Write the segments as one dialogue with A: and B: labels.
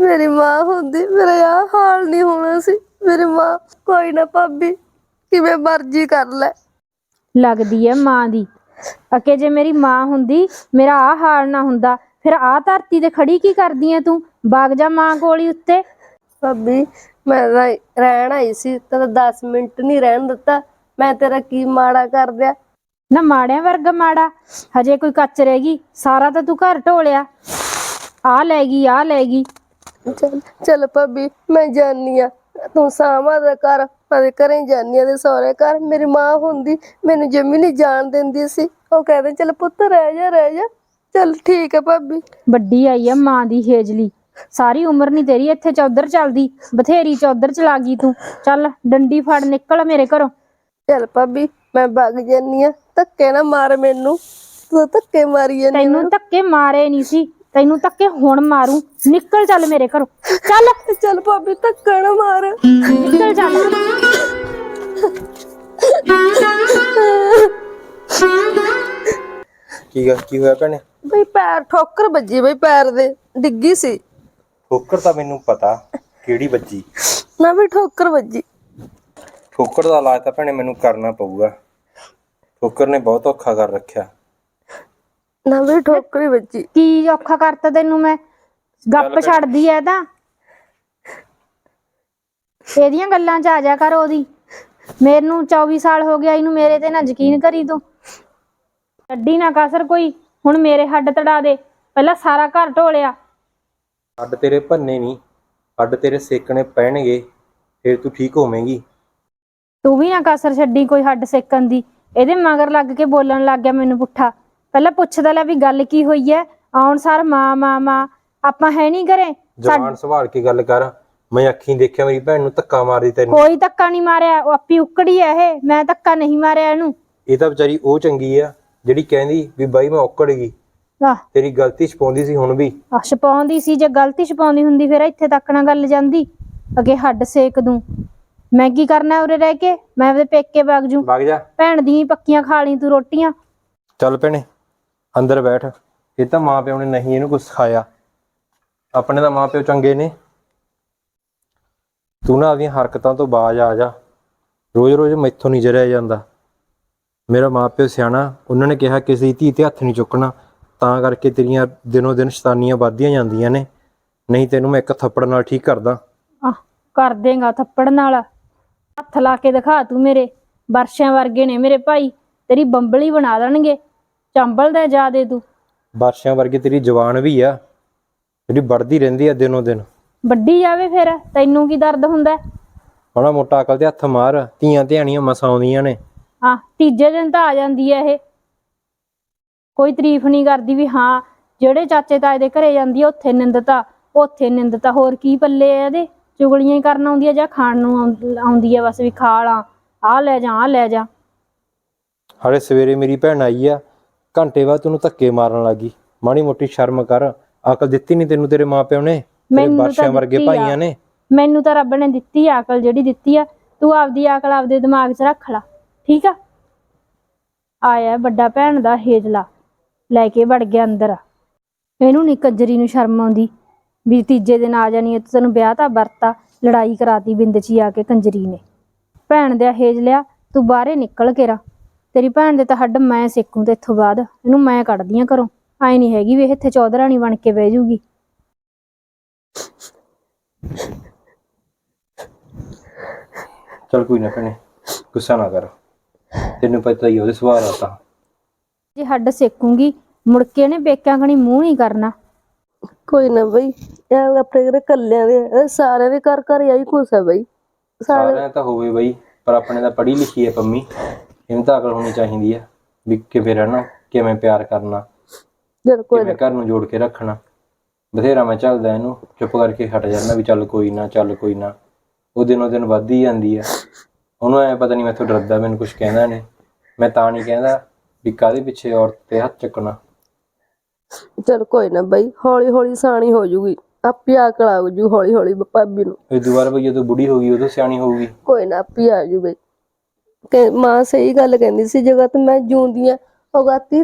A: ਮੇਰੀ ਮਾਂ ਹੁੰਦੀ ਮੇਰਾ ਆਹ ਹਾਲ ਨਹੀਂ ਹੋਣਾ ਸੀ। ਮੇਰੀ ਮਾਂ ਕੋਈ ਨਾ ਭਾਬੀ ਕਿਵੇਂ ਮਰਜ਼ੀ ਕਰ ਲੈ।
B: ਲੱਗਦੀ ਐ ਮਾਂ ਦੀ। ਅਕੇ ਜੇ ਮੇਰੀ ਮਾਂ ਹੁੰਦੀ ਮੇਰਾ ਆ ਹਾਲ ਨਾ ਹੁੰਦਾ ਫਿਰ ਆ ਧਰਤੀ ਤੇ ਖੜੀ ਕੀ ਕਰਦੀ ਐ ਤੂੰ? ਬਾਗ ਜਾ ਮਾਂ ਕੋਲੀ ਉੱਤੇ।
A: ਭਾਬੀ ਮੈਂ ਰਹਿ- ਰਹਿਣ ਆਈ ਸੀ ਤਾਂ 10 ਮਿੰਟ ਨਹੀਂ ਰਹਿਣ ਦਿੱਤਾ। ਮੈਂ ਤੇਰਾ ਕੀ ਮਾੜਾ ਕਰ ਦਿਆ?
B: ਨਾ ਮਾੜਿਆਂ ਵਰਗਾ ਮਾੜਾ ਹਜੇ ਕੋਈ ਕੱਚ ਰਹਿ ਗਈ ਸਾਰਾ ਤਾਂ ਤੂੰ ਘਰ ਢੋਲਿਆ। ਆ ਲੈ ਗਈ ਆ ਲੈ ਗਈ।
A: ਚੱਲ ਚੱਲ ਭਾਬੀ ਮੈਂ ਜਾਨੀ ਆ ਤੂੰ ਸਾਮਾ ਦਾ ਕਰ ਮੈਂ ਘਰੇ ਜਾਨੀ ਆ ਤੇ ਸਹੁਰੇ ਘਰ। ਮੇਰੀ ਮਾਂ ਹੁੰਦੀ ਮੈਨੂੰ ਜੰਮੀ ਨਹੀਂ ਜਾਣ ਦਿੰਦੀ ਸੀ। ਉਹ ਕਹਿੰਦੇ ਚੱਲ ਪੁੱਤ ਰਹਿ ਜਾ ਰਹਿ ਜਾ। ਚੱਲ ਠੀਕ ਹੈ ਭਾਬੀ।
B: ਵੱਡੀ ਆਈ ਐ ਮਾਂ ਦੀ ਹੇਜਲੀ। ਸਾਰੀ ਉਮਰ ਨਹੀਂ ਤੇਰੀ ਇੱਥੇ ਚੌਧਰ ਚੱਲਦੀ। ਬਥੇਰੀ ਚੌਧਰ ਚਲਾ ਗਈ ਤੂੰ। ਚੱਲ ਡੰਡੀ ਫੜ ਨਿਕਲ ਮੇਰੇ ਘਰੋਂ।
A: ਚੱਲ ਭਾਬੀ ਮੈਂ ਭੱਗ ਜਾਨੀ ਆ ਧੱਕੇ ਨਾ ਮਾਰ ਮੈਨੂੰ। ਤੂੰ ਧੱਕੇ ਮਾਰੀ ਜਾਨੀ
B: ਤੈਨੂੰ ਧੱਕੇ ਮਾਰੇ ਨਹੀਂ ਸੀ। ਤੈਨੂੰ ਧੱਕੇ ਹੁਣ ਮਾਰੂ। ਨਿਕਲ ਚੱਲ ਮੇਰੇ ਘਰੋਂ। ਚੱਲ।
A: ਚੱਲ ਭਾਬੀ ਧੱਕਾ ਨਾ ਮਾਰ।
B: ਨਿਕਲ ਚੱਲ।
C: ਕੀ ਗੱਲ ਕੀ ਹੋਇਆ ਭੈਣੇ?
A: ਬਈ ਪੈਰ ਠੋਕਰ ਵੱਜੀ ਬਈ ਪੈਰ ਦੇ। ਡਿੱਗੀ ਸੀ।
C: ਠੋਕਰ ਤਾਂ ਮੈਨੂੰ ਪਤਾ ਕਿਹੜੀ ਵੱਜੀ?
A: ਨਾ ਵੀ ਠੋਕਰ ਵੱਜੀ।
C: ਠੋਕਰ ਦਾ ਇਲਾਜ ਤਾਂ ਭੈਣੇ ਮੈਨੂੰ ਕਰਨਾ ਪਊਗਾ। ਠੋਕਰ ਨੇ ਬਹੁਤ ਔਖਾ ਕਰ ਰੱਖਿਆ।
A: ਨਾ ਵੀ ਠੋਕਰ ਵੱਜੀ
B: ਕੀ ਔਖਾ ਕਰਤਾ ਤੈਨੂੰ ਮੈਂ? ਗੱਪ ਛੱਡਦੀ ਐ ਤਾਂ। ਇਹਦੀਆਂ ਗੱਲਾਂ 'ਚ ਆ ਜਾ ਕਰ ਉਹਦੀ। ਮੈਨੂੰ 24 ਸਾਲ ਹੋ ਗਿਆ ਇਹਨੂੰ ਮੇਰੇ ਤੇ ਨਾ ਯਕੀਨ ਕਰੀ ਤੂੰ। ਅੱਡੀ ਨਾ ਕਸਰ ਕੋਈ। ਹੁਣ ਮੇਰੇ ਹੱਡ ਤੜਾ ਦੇ। ਪਹਿਲਾਂ ਸਾਰਾ ਘਰ ਢੋਲਿਆ।
C: ਹੱਡ ਤੇਰੇ ਭੰਨੇ ਨਹੀਂ ਹੱਡ ਤੇਰੇ ਸੇਕਣੇ ਪੈਣਗੇ। ਫਿਰ ਤੂੰ ਠੀਕ ਹੋਵੇਂਗੀ।
B: ਤੂੰ ਵੀ ਨਾ ਕਸਰ ਛੱਡੀ ਕੋਈ ਹੱਡ ਸੇਕਣ ਦੀ। ਇਹਦੇ ਮਗਰ ਲੱਗ ਕੇ ਬੋਲਣ ਲੱਗ ਗਿਆ ਮੈਨੂੰ ਪੁੱਠਾ। ਪਹਿਲਾਂ ਪੁੱਛਦਾ ਲੈ ਵੀ ਗੱਲ ਕੀ ਹੋਈ ਐ? ਆਉਣ ਸਾਰ ਮਾਂ ਮਾਂ ਮਾਂ ਆਪਾਂ ਹੈ ਨਹੀਂ ਘਰੇ?
C: ਜਵਾਨ ਸੰਭਾਲ ਕੇ ਗੱਲ ਕਰ? ਮੈਂ ਅੱਖੀਂ ਦੇਖਿਆ ਮੇਰੀ ਭੈਣ ਨੂੰ ਧੱਕਾ ਮਾਰਦੀ ਤੈਨੂੰ।
B: ਕੋਈ ਧੱਕਾ ਨਹੀਂ ਮਾਰਿਆ ਉਹ ਆਪੀ ਉਕੜੀ ਐ ਇਹ। ਮੈਂ ਧੱਕਾ ਨਹੀਂ ਮਾਰਿਆ ਇਹਨੂੰ।
C: ਇਹ ਤਾਂ ਵਿਚਾਰੀ ਉਹ ਚੰਗੀ ਆ ਜਿਹੜੀ ਕਹਿੰਦੀ ਵੀ ਬਾਈ ਮੈਂ ਔਕੜ ਗਈ।
B: ਆਹ।
C: ਤੇਰੀ ਗਲਤੀ ਛਪਾਉਂਦੀ ਸੀ ਹੁਣ ਵੀ।
B: ਆਹ ਛਪਾਉਂਦੀ ਸੀ ਜੇ ਗਲਤੀ ਛਪਾਉਂਦੀ ਹੁੰਦੀ ਫਿਰ ਇੱਥੇ ਤੱਕ ਨਾ ਗੱਲ ਜਾਂਦੀ। ਅੱਗੇ ਹੱਡ ਸੇਕ ਦੂੰ। ਮੈਂ ਕੀ ਕਰਨਾ ਉਰੇ ਰਹਿ ਕੇ? ਮੈਂ ਆਪਦੇ ਪੇਕੇ ਵਗ ਜੂ।
C: ਵਗ ਜਾ।
B: ਭੈਣ ਹੀ ਪੱਕੀਆਂ ਖਾ ਲਈ ਤੂੰ ਰੋਟੀਆਂ।
C: ਚੱਲ ਭੈਣੇ ਅੰਦਰ ਬੈਠ। ਇਹ ਤਾਂ ਮਾਂ ਪਿਓ ਨੇ ਨਹੀਂ ਇਹਨੂੰ ਕੁਝ ਸਿਖਾਇਆ। ਆਪਣੇ ਦਾ ਮਾਂ ਪਿਓ ਚੰਗੇ ਨੇ। ਤੂੰ ਨਾ ਆਪਦੀਆਂ ਹਰਕਤਾਂ ਤੋਂ ਬਾਜ ਆ ਜਾ। ਰੋਜ਼-ਰੋਜ਼ ਮੈਥੋਂ ਨਹੀਂ ਜਰਿਆ ਜਾਂਦਾ। ਮੇਰਾ ਮਾਂ ਸਿਆਣਾ, ਉਹਨਾਂ ਨੇ ਕਿਹਾ ਕਿਸੇ ਧੀ ਤੇ ਹੱਥ ਨਹੀਂ ਚੁੱਕਣਾ। ਤਾਂ ਕਰਕੇ ਤੇਰੀਆਂ ਦਿਨੋ ਦਿਨ ਸ਼ੈਤਾਨੀਆਂ ਵੱਧਦੀਆਂ ਜਾਂਦੀਆਂ ਨੇ। ਨਹੀਂ ਤੈਨੂੰ ਮੈਂ ਇੱਕ ਥੱਪੜ ਨਾਲ ਠੀਕ ਕਰਦਾ।
B: ਆਹ, ਕਰ ਦੇਗਾ ਥੱਪੜ ਨਾਲ। ਹੱਥ ਲਾ ਕੇ ਦਿਖਾ ਤੂੰ ਮੇਰੇ। ਵਰਸ਼ਿਆਂ ਵਰਗੇ ਨੇ ਮੇਰੇ ਭਾਈ। ਤੇਰੀ ਬੰਬਲੀ ਬਣਾ ਦੇਣਗੇ। ਚੰਬਲ ਦਾ ਜਾਦੇ ਤੂੰ।
C: ਬਾਰਸ਼ਾਂ ਵਰਗੀ ਤੇਰੀ ਜਵਾਨ ਵੀ ਆ ਜਿਹੜੀ ਵੱਧਦੀ ਰਹਿੰਦੀ ਆ ਦਿਨੋ ਦਿਨ।
B: ਵੱਡੀ ਜਾਵੇ ਫਿਰ ਤੈਨੂੰ ਕੀ ਦਰਦ ਹੁੰਦਾ?
C: ਮਾੜਾ ਮੋਟਾ ਅਕਲ ਤੇ ਹੱਥ ਮਾਰ ਧੀਆਂ ਧਿਆਣੀਆਂ ਮਸਾਂ ਆਉਂਦੀਆਂ ਨੇ।
B: ਆ ਤੀਜੇ ਦਿਨ ਤਾਂ ਆ ਜਾਂਦੀ ਐ ਇਹ। ਕੋਈ ਤਾਰੀਫ ਨਹੀਂ ਕਰਦੀ ਵੀ ਹਾਂ ਜਿਹੜੇ ਚਾਚੇ ਤਾਏ ਦੇ ਘਰੇ ਜਾਂਦੀ ਆ ਉੱਥੇ ਨਿੰਦਤਾ ਉੱਥੇ ਨਿੰਦਤਾ ਹੋਰ ਕੀ ਪੱਲੇ ਆ ਇਹਦੇ? ਚੁਗਲੀਆਂ ਹੀ ਕਰਨ ਆਉਂਦੀ ਆ ਜਾਂ ਖਾਣ ਨੂੰ ਆਉਂ- ਆਉਂਦੀ ਆ ਬਸ ਵੀ ਖਾ ਲਾਂ ਆ ਲੈ ਜਾ ਆ ਲੈ ਜਾ।
C: ਹਾਲੇ ਸਵੇਰੇ ਮੇਰੀ ਭੈਣ ਆਈ ਆ ਘੰਟੇ ਬਾਅਦ ਤੈਨੂੰ ਧੱਕੇ ਮਾਰਨ ਲੱਗੀ ਮਾੜੀ ਮੋਟੀ ਸ਼ਰਮ ਕਰ। ਅਕਲ ਦਿੱਤੀ ਨਹੀਂ ਤੈਨੂੰ ਤੇਰੇ ਮਾਪਿਓ ਨੇ? ਤੇਰੇ
B: ਮੈਨੂੰ ਤਾਂ
C: ਬਾਦਸ਼ਾਹ ਵਰਗੇ
B: ਦਿੱਤੀ ਆ।
C: ਭਾਈਆਂ ਨੇ?
B: ਮੈਨੂੰ ਤਾਂ ਰੱਬ ਨੇ ਦਿੱਤੀ ਆ ਅਕਲ ਜਿਹੜੀ ਦਿੱਤੀ ਆ। ਤੂੰ ਆਪਦੀ ਅਕਲ ਆਪਦੇ ਦਿਮਾਗ 'ਚ ਰੱਖ ਲੈ। ਠੀਕ ਆ? ਆਇਆ ਵੱਡਾ ਭੈਣ ਦਾ ਹੇਜਲਾ। ਲੈ ਕੇ ਵੜ ਗਿਆ ਅੰਦਰ। ਇਹਨੂੰ ਨੀ ਕੰਜਰੀ ਨੂੰ ਸ਼ਰਮ ਆਉਂਦੀ ਵੀ ਤੀਜੇ ਦਿਨ ਆ ਜਾਣੀ ਐ ਤੂੰ ਤੈਨੂੰ ਵਿਆਹ ਤਾਂ ਵਰਤਾ। ਲੜਾਈ ਕਰਾਤੀ ਬਿੰਦ 'ਚ ਹੀ ਆ ਕੇ ਕੰਜਰੀ ਨੇ। ਭੈਣ ਦੇ ਹੇਜ ਲਿਆ ਤੂੰ ਬਾਹਰੇ ਨਿਕਲ ਕੇ ਰਾ। ਤੇਰੀ ਭੈਣ ਦੇ ਤਾਂ ਹੱਡ ਮੈਂ ਸੇਕੂ ਤੇ ਇੱਥੋਂ ਬਾਅਦ। ਇਹਨੂੰ ਮੈਂ ਕੱਢਦੀ ਆ ਘਰੋਂ। ਐ ਨਹੀਂ ਹੈਗੀ ਵੀ ਇਹ ਇੱਥੇ ਚੌਧਰਾਣੀ ਬਣ ਕੇ ਬਹਿ ਜੂਗੀ।
C: ਚਲ ਕੋਈ ਨਾ ਭੈਣੇ ਗੁੱਸਾ ਨਾ ਕਰ। ਤੈਨੂੰ ਪਤਾ ਹੀ ਆ ਉਹਦੇ ਸੁਭਾਅ ਦਾ ਤਾਂ।
B: ਜੇ ਹੱਡ ਸੇਕੂਗੀ ਮੁੜ ਕੇ ਇਹਨੇ ਪੇਕਿਆਂ ਕਣੀ ਮੂੰਹ ਨਹੀਂ ਕਰਨਾ।
A: ਕੋਈ ਨਾ ਬਈ ਇਹ ਆਪਣੇ ਘਰੇ ਕੱਲਿਆਂ ਦੇ ਇਹ ਸਾਰਿਆਂ ਦੇ ਘਰ ਘਰ ਆਈ ਕੁਛ ਹੈ ਬਈ। ਸਾਰੇ
C: ਸਾਰਿਆਂ ਤਾਂ ਹੋਵੇ ਬਈ ਪਰ ਆਪਣੇ ਤਾਂ ਪੜ੍ਹੀ ਲਿਖੀ ਹੈ ਪੰਮੀ। ਇਹਨੂੰ ਤਾਂ ਅਕਲ ਹੋਣੀ ਚਾਹੀਦੀ ਆ ਵੀ ਕਿਵੇਂ ਰਹਿਣਾ ਕਿਵੇਂ ਪਿਆਰ ਕਰਨਾ
A: ਜਦ ਕੋਈ
C: ਕਿਵੇਂ ਘਰ ਨੂੰ ਜੋੜ ਕੇ ਰੱਖਣਾ। ਬਥੇਰਾ ਮੈਂ ਚੱਲਦਾ ਇਹਨੂੰ ਚੁੱਪ ਕਰਕੇ ਹਟ ਜਾਂਦਾ ਵੀ ਚੱਲ ਕੋਈ ਨਾ ਚੱਲ ਕੋਈ ਨਾ। ਉਹ ਦਿਨੋਂ ਦਿਨ ਵੱਧਦੀ ਜਾਂਦੀ ਆ। ਉਹਨੂੰ ਐ ਪਤਾ ਨਹੀਂ ਮੈਥੋਂ ਡਰਦਾ ਮੈਨੂੰ ਕੁਝ ਕਹਿੰਦਾ ਨੇ। ਮੈਂ ਤਾਂ ਨਹੀਂ ਕਹਿੰਦਾ ਵੀ ਕਾਹਦੇ ਪਿੱਛੇ ਔਰਤ ਤੇ ਹੱਥ ਚੱਕਣਾ।
A: ਚਲ ਕੋਈ ਨਾ ਬਈ ਹੌਲੀ ਹੌਲੀ ਸਾਣੀ ਹੋ ਜੂਗੀ। ਆਪੇ ਅਕਲ ਆ ਜੂ ਹੌਲੀ ਹੌਲੀ ਭਾਬੀ ਨੂੰ।
C: ਇਹ ਦੁਬਾਰਾ ਬਈ ਜਦੋਂ ਬੁੜੀ ਹੋ ਗਈ ਉਦੋਂ ਸਿਆਣੀ ਹੋਊਗੀ।
A: ਕੋਈ ਨਾ ਆਪੇ ਆ ਜੂ ਬਈ। ਕਿ ਮਾਂ ਸਹੀ ਗੱਲ ਕਹਿੰਦੀ ਸੀ ਜਗ੍ਹਾ ਤੇ ਮੈਂ ਜੂੰਦੀ ਆ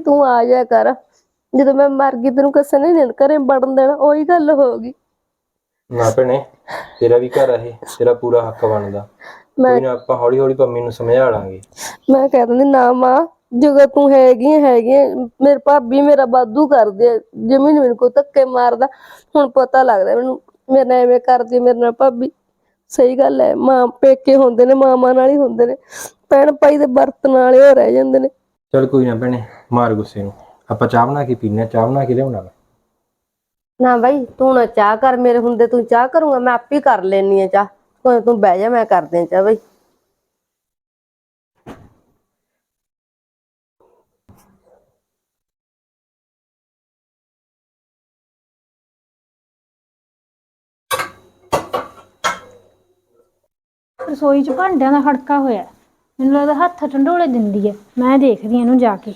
A: ਤੂੰ ਆ ਜਾ ਕਰ। ਜਦੋਂ ਮੈਂ ਮਰ ਗਈ ਤੈਨੂੰ ਕਿਸੇ ਨੇ ਨਹੀਂ ਘਰੇ ਵੜਨ ਦੇਣਾ ਉਹੀ ਗੱਲ ਹੋ ਗਈ।
C: ਨਾ ਭੈਣੇ ਤੇਰਾ ਵੀ ਘਰ ਆ ਇਹ ਤੇਰਾ ਪੂਰਾ ਹੱਕ ਬਣਦਾ।
A: ਮੈਂ
C: ਨਾ ਆਪਾਂ ਹੌਲੀ ਹੌਲੀ ਪੰਮੀ ਨੂੰ ਸਮਝਾ ਲਾਂਗੇ।
A: ਮੈਂ ਕਹਿ ਦਿੰਦੀ ਨਾ ਮਾਂ ਜਦੋਂ ਤੂੰ ਹੈਗੀ ਆਂ, ਹੈਗੀ ਆਂ, ਮੇਰੇ ਭਾਬੀ ਮੇਰਾ ਬਾਦੂ ਕਰਦੇ ਆ ਜਮੀਨ ਮੈਨੂੰ ਕੋ ਧੱਕੇ ਮਾਰਦਾ। ਹੁਣ ਪਤਾ ਲੱਗਦਾ ਮੈਨੂੰ ਮੇਰੇ ਨਾਲ ਐਵੇਂ ਕਰਦੀ ਮੇਰੇ ਨਾਲ ਭਾਬੀ। ਸਹੀ ਗੱਲ ਹੈ ਮਾਂ ਪੇਕੇ ਹੁੰਦੇ ਨੇ ਮਾਮਾ ਨਾਲ ਹੀ ਹੁੰਦੇ ਨੇ। ਭੈਣ ਭਾਈ ਦੇ ਬਰਤਨ ਵਾਲੇ ਹੋ ਰਹਿ ਜਾਂਦੇ ਨੇ।
C: ਚਲ ਕੋਈ ਨਾ ਭੈਣੇ ਮਾਰ ਗੁੱਸੇ ਨੂੰ। ਆਪਾਂ ਚਾਹ ਬਣਾ ਕੇ ਪੀਨੇ ਆ ਚਾਹ ਬਣਾ ਕੇ ਲਿਆਉਣਾ ਮੈਂ
A: ਨਾ ਬਾਈ ਤੂੰ ਨਾ ਚਾਹ ਕਰ ਮੇਰੇ ਹੁੰਦੇ ਤੂੰ ਚਾਹ ਕਰੂੰਗਾ ਮੈਂ ਆਪੇ ਕਰ ਲੈਣੀ ਆ ਚਾਹ। ਕੋਈ ਤੂੰ ਬਹਿ ਜਾ ਮੈਂ ਕਰਦੇ ਚਾਹ ਬਾਈ।
B: ਰਸੋਈ 'ਚ ਭਾਂਡਿਆਂ ਦਾ ਖੜਕਾ ਹੋਇਆ। ਹੈ। ਮੈਨੂੰ ਲੱਗਦਾ ਹੱਥ ਢੰਡੋਲੇ ਦਿੰਦੀ ਹੈ ਮੈਂ ਦੇਖਦੀ ਹਾਂ ਇਹਨੂੰ ਜਾ ਕੇ।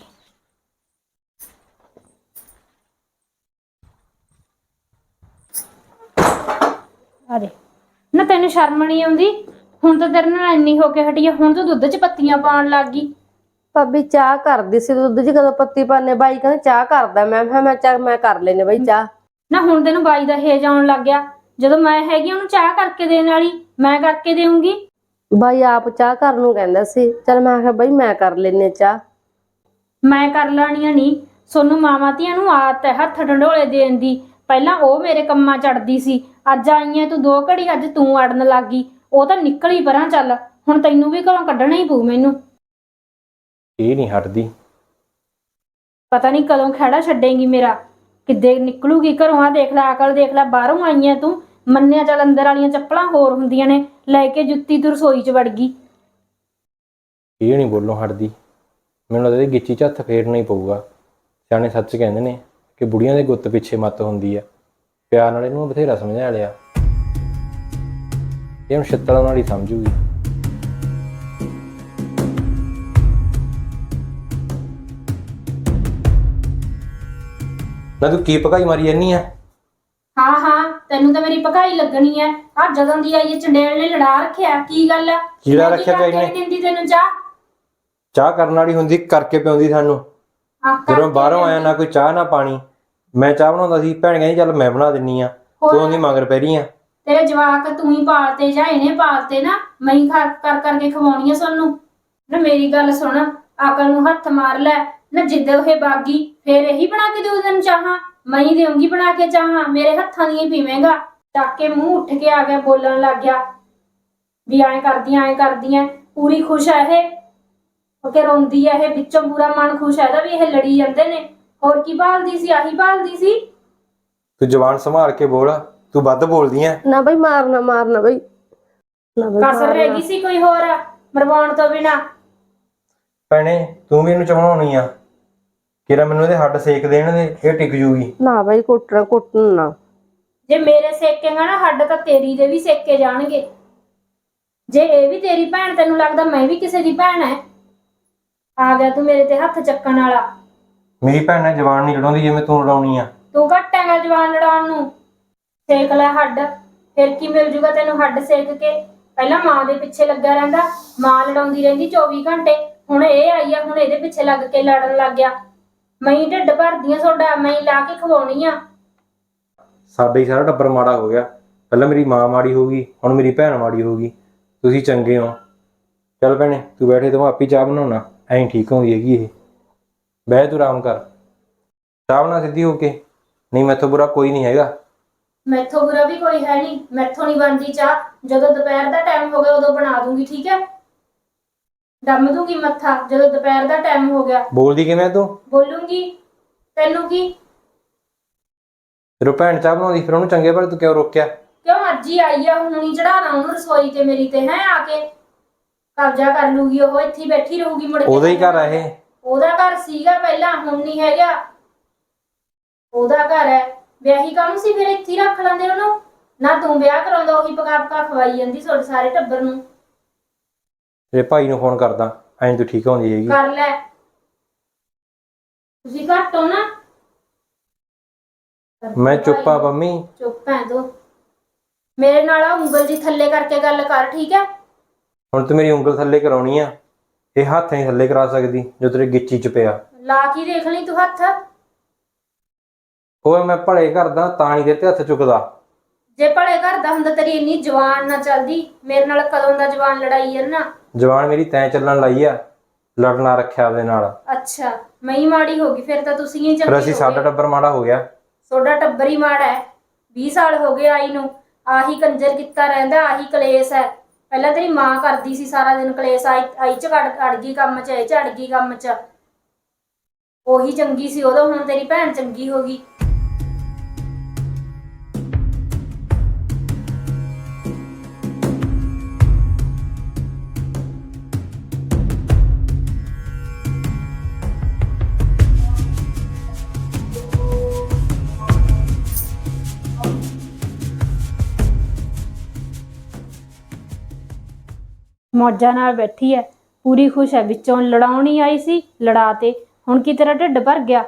B: ਦੇ ਨਾ ਤੈਨੂੰ ਸ਼ਰਮ ਨਹੀਂ ਆਉਂਦੀ? ਹੁਣ ਤਾਂ ਤੇਰੇ ਨਾਲ ਇੰਨੀ ਹੋ ਕੇ ਹਟੀ ਆ ਹੁਣ ਤੂੰ ਦੁੱਧ 'ਚ ਪੱਤੀਆਂ ਪਾਉਣ ਲੱਗ ਗਈ।
A: ਭਾਬੀ ਚਾਹ ਕਰਦੀ ਸੀ ਦੁੱਧ 'ਚ ਕਦੋਂ ਪੱਤੀ ਪਾਣੇ ਬਾਈ ਕਹਿੰਦਾ ਚਾਹ ਕਰਦਾ। ਮੈਂ ਕਿਹਾ ਮੈਂ ਚਾਹ ਮੈਂ ਕਰ ਲੈਨੇ ਬਾਈ ਚਾਹ।
B: ਨਾ ਹੁਣ ਤੈਨੂੰ ਬਾਈ ਦਾ ਹੇਜ ਆਉਣ ਲੱਗ ਗਿਆ। ਜਦੋਂ ਮੈਂ ਹੈਗੀ ਉਹਨੂੰ ਚਾਹ ਕਰਕੇ ਦੇਣ ਵਾਲੀ ਮੈਂ ਕਰਕੇ ਦੇਵਾਂਗੀ
A: ਬਾਈ ਆਪ ਚਾਹ ਕਰਨ ਨੂੰ ਕਹਿੰਦਾ ਸੀ। ਚਲ ਮੈਂ ਕਿਹਾ ਬਾਈ ਮੈਂ ਕਰ ਲੈਨੇ ਚਾਹ।
B: ਮੈਂ ਕਰ ਲੈਣੀਆਂ ਨਹੀਂ ਸੋਨੂੰ ਮਾਵਾਂ ਧੀਆਂ ਨੂੰ ਆਦਤ ਹੈ ਹੱਥ ਢੰਡੋਲੇ ਦੇਣ ਦੀ। ਪਹਿਲਾਂ ਉਹ ਮੇਰੇ ਕੰਮਾਂ ਚੜਦੀ ਸੀ। ਅੱਜ ਆਈਆਂ ਤੂੰ ਦੋ ਘੜੀ ਅੱਜ ਤੂੰ ਅੜਨ ਲੱਗੀ। ਉਹ ਤਾਂ ਨਿਕਲ ਹੀ ਪਰਾਂ ਚੱਲ। ਹੁਣ ਤੈਨੂੰ ਵੀ ਘਰੋਂ ਕੱਢਣਾ ਹੀ ਪਊ ਮੈਨੂੰ।
C: ਇਹ ਨਹੀਂ ਹਟਦੀ।
B: ਪਤਾ ਨਹੀਂ ਕਦੋਂ ਖੜਾ ਛੱਡੇਂਗੀ ਮੇਰਾ। ਕਿੱਦੇ ਨਿਕਲੂਗੀ ਘਰੋਂ। ਆ ਦੇਖ ਲੈ ਅਕਲ ਦੇਖ ਲੈ ਬਾਹਰੋਂ ਆਈਆਂ ਤੂੰ। ਮੰਨਿਆ ਚੱਲ ਅੰਦਰ ਵਾਲੀਆਂ ਚੱਪਲਾਂ ਹੋਰ ਹੁੰਦੀਆਂ ਨੇ, ਲੈ ਕੇ ਜੁੱਤੀ ਤੂੰ ਰਸੋਈ 'ਚ ਵੜ ਗਈ।
C: ਇਹ ਨਹੀਂ ਬੋਲੋਂ ਹਟਦੀ। ਮੈਨੂੰ ਲੱਗਦਾ ਇਹ ਗਿੱਚੀ 'ਚ ਹੱਥ ਫੇਰਨਾ ਹੀ ਪਊਗਾ। ਸਿਆਣੇ ਸੱਚ ਕਹਿੰਦੇ ਨੇ ਕਿ ਬੁੜੀਆਂ ਦੇ ਗੁੱਤ ਪਿੱਛੇ ਮੱਤ ਹੁੰਦੀ ਆ। ਪਿਆਰ ਨਾਲ ਇਹਨੂੰ ਬਥੇਰਾ ਸਮਝਾ ਲਿਆ। ਇਹ ਹੁਣ ਛਿੱਤਲਾਂ ਨਾਲ ਹੀ ਸਮਝੂਗੀ। ਨਾ ਤੂੰ ਕੀ ਪਕਾਈ ਮਾਰੀ ਜਾਨੀ ਆ?
B: ਤੈਨੂੰ ਤਾਂ ਮੇਰੀ ਪਕਾਈ ਲੱਗਣੀ ਐ। ਆ ਜਦੋਂ ਦੀ ਆਈ ਇਹ ਚੰਡੇਲ ਨੇ ਲੜਾ ਰੱਖਿਆ ਕੀ ਗੱਲ ਆ?
C: ਲੜਾ
B: ਮੈਂ ਕੀ
C: ਰੱਖਿਆ
B: ਕਰਕੇ? ਨਹੀਂ ਦਿੰਦੀ ਤੈਨੂੰ ਚਾਹ?
C: ਚਾਹ ਕਰਨ ਵਾਲੀ ਹੁੰਦੀ ਕਰਕੇ ਪਿਆਉਂਦੀ ਸਾਨੂੰ।
B: ਆਹ
C: ਜਦੋਂ
B: ਕਰਕੇ
C: ਬਾਹਰੋਂ ਆਇਆ ਨਾ ਕੋਈ ਚਾਹ ਨਾ ਪਾਣੀ। ਮੈਂ ਚਾਹ ਬਣਾਉਂਦਾ ਸੀ ਭੈਣ ਕਹਿੰਦੀ ਚੱਲ ਮੈਂ ਬਣਾ ਦਿੰਨੀ ਆ।
B: ਹੋਰ?
C: ਤੂੰ ਉਹਦੀ ਮਗਰ ਪੈ ਰਹੀ ਆ।
B: ਤੇਰੇ ਜਵਾਕ ਤੂੰ ਹੀ ਪਾਲਤੇ ਜਾਂ ਇਹਨੇ ਪਾਲਤੇ ਨਾ ਮੈਂ ਹੀ ਖਾ- ਕਰ ਕਰਕੇ ਖਵਾਉਣੀ ਆ ਸਾਨੂੰ। ਨਾ ਮੇਰੀ ਗੱਲ ਸੁਣ ਅਕਲ ਨੂੰ ਹੱਥ ਮਾਰ ਲੈ। ਨਾ ਜਿੱਦੇ ਉਹ ਬਾਗੀ ਫੇਰ ਇਹੀ ਬਣਾ ਕੇ ਦੇਉ ਤੈਨੂੰ ਚਾਹਾਂ? ਮੈਂ ਹੀ ਦੇਉਂਗੀ ਬਣਾ ਕੇ ਚਾਹਾਂ ਮੇਰੇ ਹੱਥਾਂ ਹੀ ਪੀਵੇਂਗਾ। ਚੱਕ ਕੇ ਮੂੰਹ ਉੱਠ ਕੇ ਆ ਗਿਆ ਬੋਲਣ ਲੱਗ ਗਿਆ। ਵੀ ਐਂ ਕਰਦੀਆਂ ਐਂ ਕਰਦੀਆਂ ਪੂਰੀ ਖੁਸ਼ ਆ ਇਹ। ਉਹ ਕਿ ਰੋਂਦੀ ਆ ਇਹ ਵਿੱਚੋਂ ਪੂਰਾ ਮਨ ਖੁਸ਼ ਆ ਇਹਦਾ ਵੀ ਇਹ ਲੜੀ ਜਾਂਦੇ ਨੇ। ਹੋਰ ਕੀ ਭਾਲਦੀ ਸੀ ਆਹੀ ਭਾਲਦੀ ਸੀ?
C: ਤੂੰ ਜ਼ਬਾਨ ਸੰਭਾਲ ਕੇ ਬੋਲ ਤੂੰ ਵੱਧ ਬੋਲਦੀ ਆ।
A: ਨਾ ਬਾਈ ਮਾਰਨਾ ਮਾਰਨਾ ਬਾਈ। ਨਾ ਬਾਈ
B: ਕਸਰ ਰਹਿ ਗਈ ਸੀ ਕੋਈ ਹੋਰ ਮਰਵਾਉਣ ਤੋਂ ਬਿਨਾ।
C: ਭੈਣੇ ਤੂੰ ਵੀ ਇਹਨੂੰ ਚਮਣਾਉਣੀ ਆ। ਕਿਰਾ ਮੈਨੂੰ ਇਹਦੇ ਹੱਡ ਸੇਕ ਦੇਣ ਦੇ ਇਹ ਟਿਕ ਜੂਗੀ।
A: ਨਾ ਬਾਈ ਕੁੱਟਣਾ ਕੁੱਟਣਾ ਨਾ।
B: ਜੇ ਮੇਰੇ ਸੇਕੇਗਾ ਨਾ ਹੱਡ ਤਾਂ ਤੇਰੀ ਦੇ ਵੀ ਸੇਕੇ ਜਾਣਗੇ। ਜੇ ਇਹ ਵੀ ਤੇਰੀ ਭੈਣ ਤੈਨੂੰ ਲੱਗਦਾ ਮੈਂ ਵੀ ਕਿਸੇ ਦੀ ਭੈਣ ਐ? ਆ ਗਿਆ ਤੂੰ ਮੇਰੇ ਤੇ ਹੱਥ ਚੱਕਣ ਵਾਲਾ।
C: ਮੇਰੀ ਭੈਣ ਨੇ ਜ਼ਬਾਨ ਨਹੀਂ ਲੜਾਉਂਦੀ ਜਿਵੇਂ ਤੂੰ ਲੜਾਉਣੀ ਆ।
B: ਤੂੰ ਘੱਟ ਹੈਗਾ ਜਵਾਨ ਲੜਾਉਣ ਨੂੰ। ਸੇਕ ਲੈ ਹੱਡ। ਫਿਰ ਕੀ ਮਿਲ ਜੂਗਾ ਤੈਨੂੰ ਹੱਡ ਸੇਕ ਕੇ? ਪਹਿਲਾਂ ਮਾਂ ਦੇ ਪਿੱਛੇ ਲੱਗਾ ਰਹਿੰਦਾ। ਮਾਂ ਲੜਾਉਂਦੀ ਰਹਿੰਦੀ 24 ਘੰਟੇ। ਹੁਣ ਇਹ ਆਈ ਆ ਹੁਣ ਇਹਦੇ ਪਿੱਛੇ ਲੱਗ ਕੇ ਲੜਨ ਲੱਗ ਗਿਆ। ਮੈਂ ਹੀ ਢਿੱਡ ਭਰਦੀ ਆ ਤੁਹਾਡਾ ਮੈਂ ਹੀ ਲਾ ਕੇ ਖਵਾਉਣੀ ਆ।
C: ਸਾਡਾ ਹੀ ਸਾਰਾ ਟੱਬਰ ਮਾੜਾ ਹੋ ਗਿਆ। ਪਹਿਲਾਂ ਮੇਰੀ ਮਾਂ ਮਾੜੀ ਹੋ ਗਈ ਹੁਣ ਮੇਰੀ ਭੈਣ ਮਾੜੀ ਹੋ ਗਈ। ਤੁਸੀਂ ਚੰਗੇ ਹੋ। ਚੱਲ ਭੈਣੇ ਤੂੰ ਬੈਠੇ ਤੂੰ ਆਪੀ ਚਾਹ ਬਣਾਉਣਾ। ਐਂ ਠੀਕ ਹੁੰਦੀ ਹੈਗੀ ਇਹ। ਬਹਿ ਤੂੰ ਆਰਾਮ ਕਰ। ਚਾਹ ਬਣਾ ਸਿੱਧੀ ਹੋ ਕੇ। ਨਹੀਂ ਮੈਥੋਂ ਬੁਰਾ ਕੋਈ ਨਹੀਂ ਹੈਗਾ।
B: ਮੈਥੋਂ ਬੁਰਾ ਵੀ ਕੋਈ ਹੈ ਨਹੀਂ। ਮੈਥੋਂ ਨਹੀਂ ਬਣਦੀ ਚਾਹ। ਜਦੋਂ ਦੁਪਹਿਰ ਦਾ ਟਾਈਮ ਹੋ ਗਿਆ ਉਦੋਂ ਬਣਾ ਦੂੰਗੀ ਠੀਕ ਹੈ? ਦਮ ਦੂੰਗੀ ਮੱਥਾ ਜਦੋਂ ਦੁਪਹਿਰ ਦਾ ਟਾਈਮ ਹੋ ਗਿਆ।
C: ਬੋਲਦੀ ਕਿਵੇਂ ਤੂੰ?
B: ਬੋਲੂੰਗੀ ਤੈਨੂੰ ਕੀ?
C: ਉਹ ਭੈਣ ਚਾਹ ਬਣਾਉਂਦੀ ਫਿਰ ਉਹਨੂੰ ਚੰਗੇ ਭਲੇ ਤੂੰ ਕਿਉਂ ਰੋਕਿਆ?
B: ਕਿਉਂ ਅੱਜ ਹੀ ਆਈ ਆ ਹੁਣ ਹੀ ਚੜਾਣਾ ਉਹਨੂੰ ਰਸੋਈ ਤੇ ਮੇਰੀ ਤੇ ਹੈ ਆ ਕੇ। ਕਬਜ਼ਾ ਕਰ ਲੂਗੀ ਉਹ ਇੱਥੇ ਹੀ ਬੈਠੀ ਰਹੂਗੀ ਮੁੜ ਕੇ
C: ਉਹਦਾ ਹੀ ਘਰ ਆ ਇਹ?
B: ਉਹਦਾ ਘਰ ਸੀਗਾ ਪਹਿਲਾਂ ਹੁਣ ਨਹੀਂ ਹੈਗਾ। ਉਹਦਾ ਘਰ ਹੈ। ਵਿਆਹੀ ਕਾਹਨੂੰ ਸੀ ਫਿਰ ਇੱਥੇ ਹੀ ਰੱਖ ਲੈਂਦੇ ਉਹਨੂੰ? ਨਾ ਤੂੰ ਵਿਆਹ ਕਰਾਉਂਦਾ ਉਹੀ ਪਕਾ ਪਕਾ ਖਵਾਈ ਜਾਂਦੀ ਸਾਰੇ ਟੱਬਰ ਨੂੰ।
C: ਤੇਰੇ ਭਾਈ ਨੂੰ ਫੋਨ ਕਰਦਾ ਐਂ ਤੂੰ ਠੀਕ ਹੁੰਦੀ ਹੈਗੀ।
B: ਕਰ ਲੈ। ਤੁਸੀਂ ਘੱਟ ਹੋ ਨਾ।
C: ਮੈਂ ਚੁੱਪ ਪੰਮੀ
B: ਚੁੱਪ ਹੈ ਤੂੰ। ਮੇਰੇ ਨਾਲ ਆਹ ਉਂਗਲ ਜੀ ਥੱਲੇ ਕਰਕੇ ਗੱਲ ਕਰ ਠੀਕ ਹੈ
C: ਹੁਣ ਤੂੰ ਮੇਰੀ ਉਂਗਲ ਥੱਲੇ ਕਰਾਉਣੀ ਆ। ਇਹ ਹੱਥ ਨਹੀਂ ਥੱਲੇ ਕਰਾ ਸਕਦੀ ਜੋ ਤੇਰੇ ਗਿੱਚੀ ਚ ਪਿਆ।
B: ਲਾ ਕੇ ਦੇਖ ਲਈ ਤੂੰ ਹੱਥ।
C: ਉਹ ਮੈਂ ਭਲੇ ਕਰਦਾ ਤਾਂ ਨਹੀਂ ਤੇਰੇ ਤੇ ਹੱਥ ਚੁੱਕਦਾ।
B: ਜੇ ਭਲੇ ਘਰ ਦਾ ਹੁੰਦਾ ਤੇਰੀ ਇੰਨੀ ਜਵਾਨ ਨਾ ਚੱਲਦੀ। ਮੇਰੇ ਨਾਲ ਕਦੋਂ ਦਾ ਜਵਾਨ ਲੜਾਈ ਹੈ ਨਾ।
C: ਜਵਾਨ ਮੇਰੀ ਤੈਂ ਚੱਲਣ ਲਾਈ ਆ ਲੜਨਾ ਰੱਖਿਆ ਉਹਦੇ ਨਾਲ।
B: ਅੱਛਾ ਮੈਂ ਹੀ ਮਾੜੀ ਹੋ ਗਈ ਫਿਰ ਤਾਂ ਤੁਸੀਂ ਹੀ
C: ਫਿਰ
B: ਚੰਗੇ
C: ਅਸੀਂ
B: ਹੋ
C: ਸਾਡਾ
B: ਗਏ।
C: ਟੱਬਰ ਮਾੜਾ ਹੋ ਗਿਆ।
B: ਤੁਹਾਡਾ ਟੱਬਰ ਹੀ ਮਾੜਾ ਹੈ। 20 ਸਾਲ ਹੋ ਗਏ ਆਈ ਨੂੰ ਆਹੀ ਕੰਜਰ ਕੀਤਾ ਰਹਿੰਦਾ ਆਹੀ ਕਲੇਸ਼ ਹੈ। ਪਹਿਲਾਂ ਤੇਰੀ ਮਾਂ ਕਰਦੀ ਸੀ ਸਾਰਾ ਦਿਨ ਕਲੇਸ਼ ਆਈ ਆਈ ਚ ਅੜ ਅੜ ਗਈ ਕੰਮ ਚ ਇਹ ਚ ਅੜ ਗਈ ਕੰਮ ਚ। ਉਹੀ ਚੰਗੀ ਸੀ ਉਦੋਂ ਹੁਣ ਤੇਰੀ ਭੈਣ ਚੰਗੀ ਹੋ ਗਈ। ਮੌਜਾਂ ਨਾਲ ਬੈਠੀ ਹੈ ਪੂਰੀ ਖੁਸ਼ ਹੈ ਵਿੱਚੋਂ ਲੜਾਉਣੀ ਆਈ ਸੀ, ਲੜਾ ਤੇ ਹੁਣ ਕੀ ਤੇਰਾ ਢਿੱਡ ਭਰ ਗਿਆ?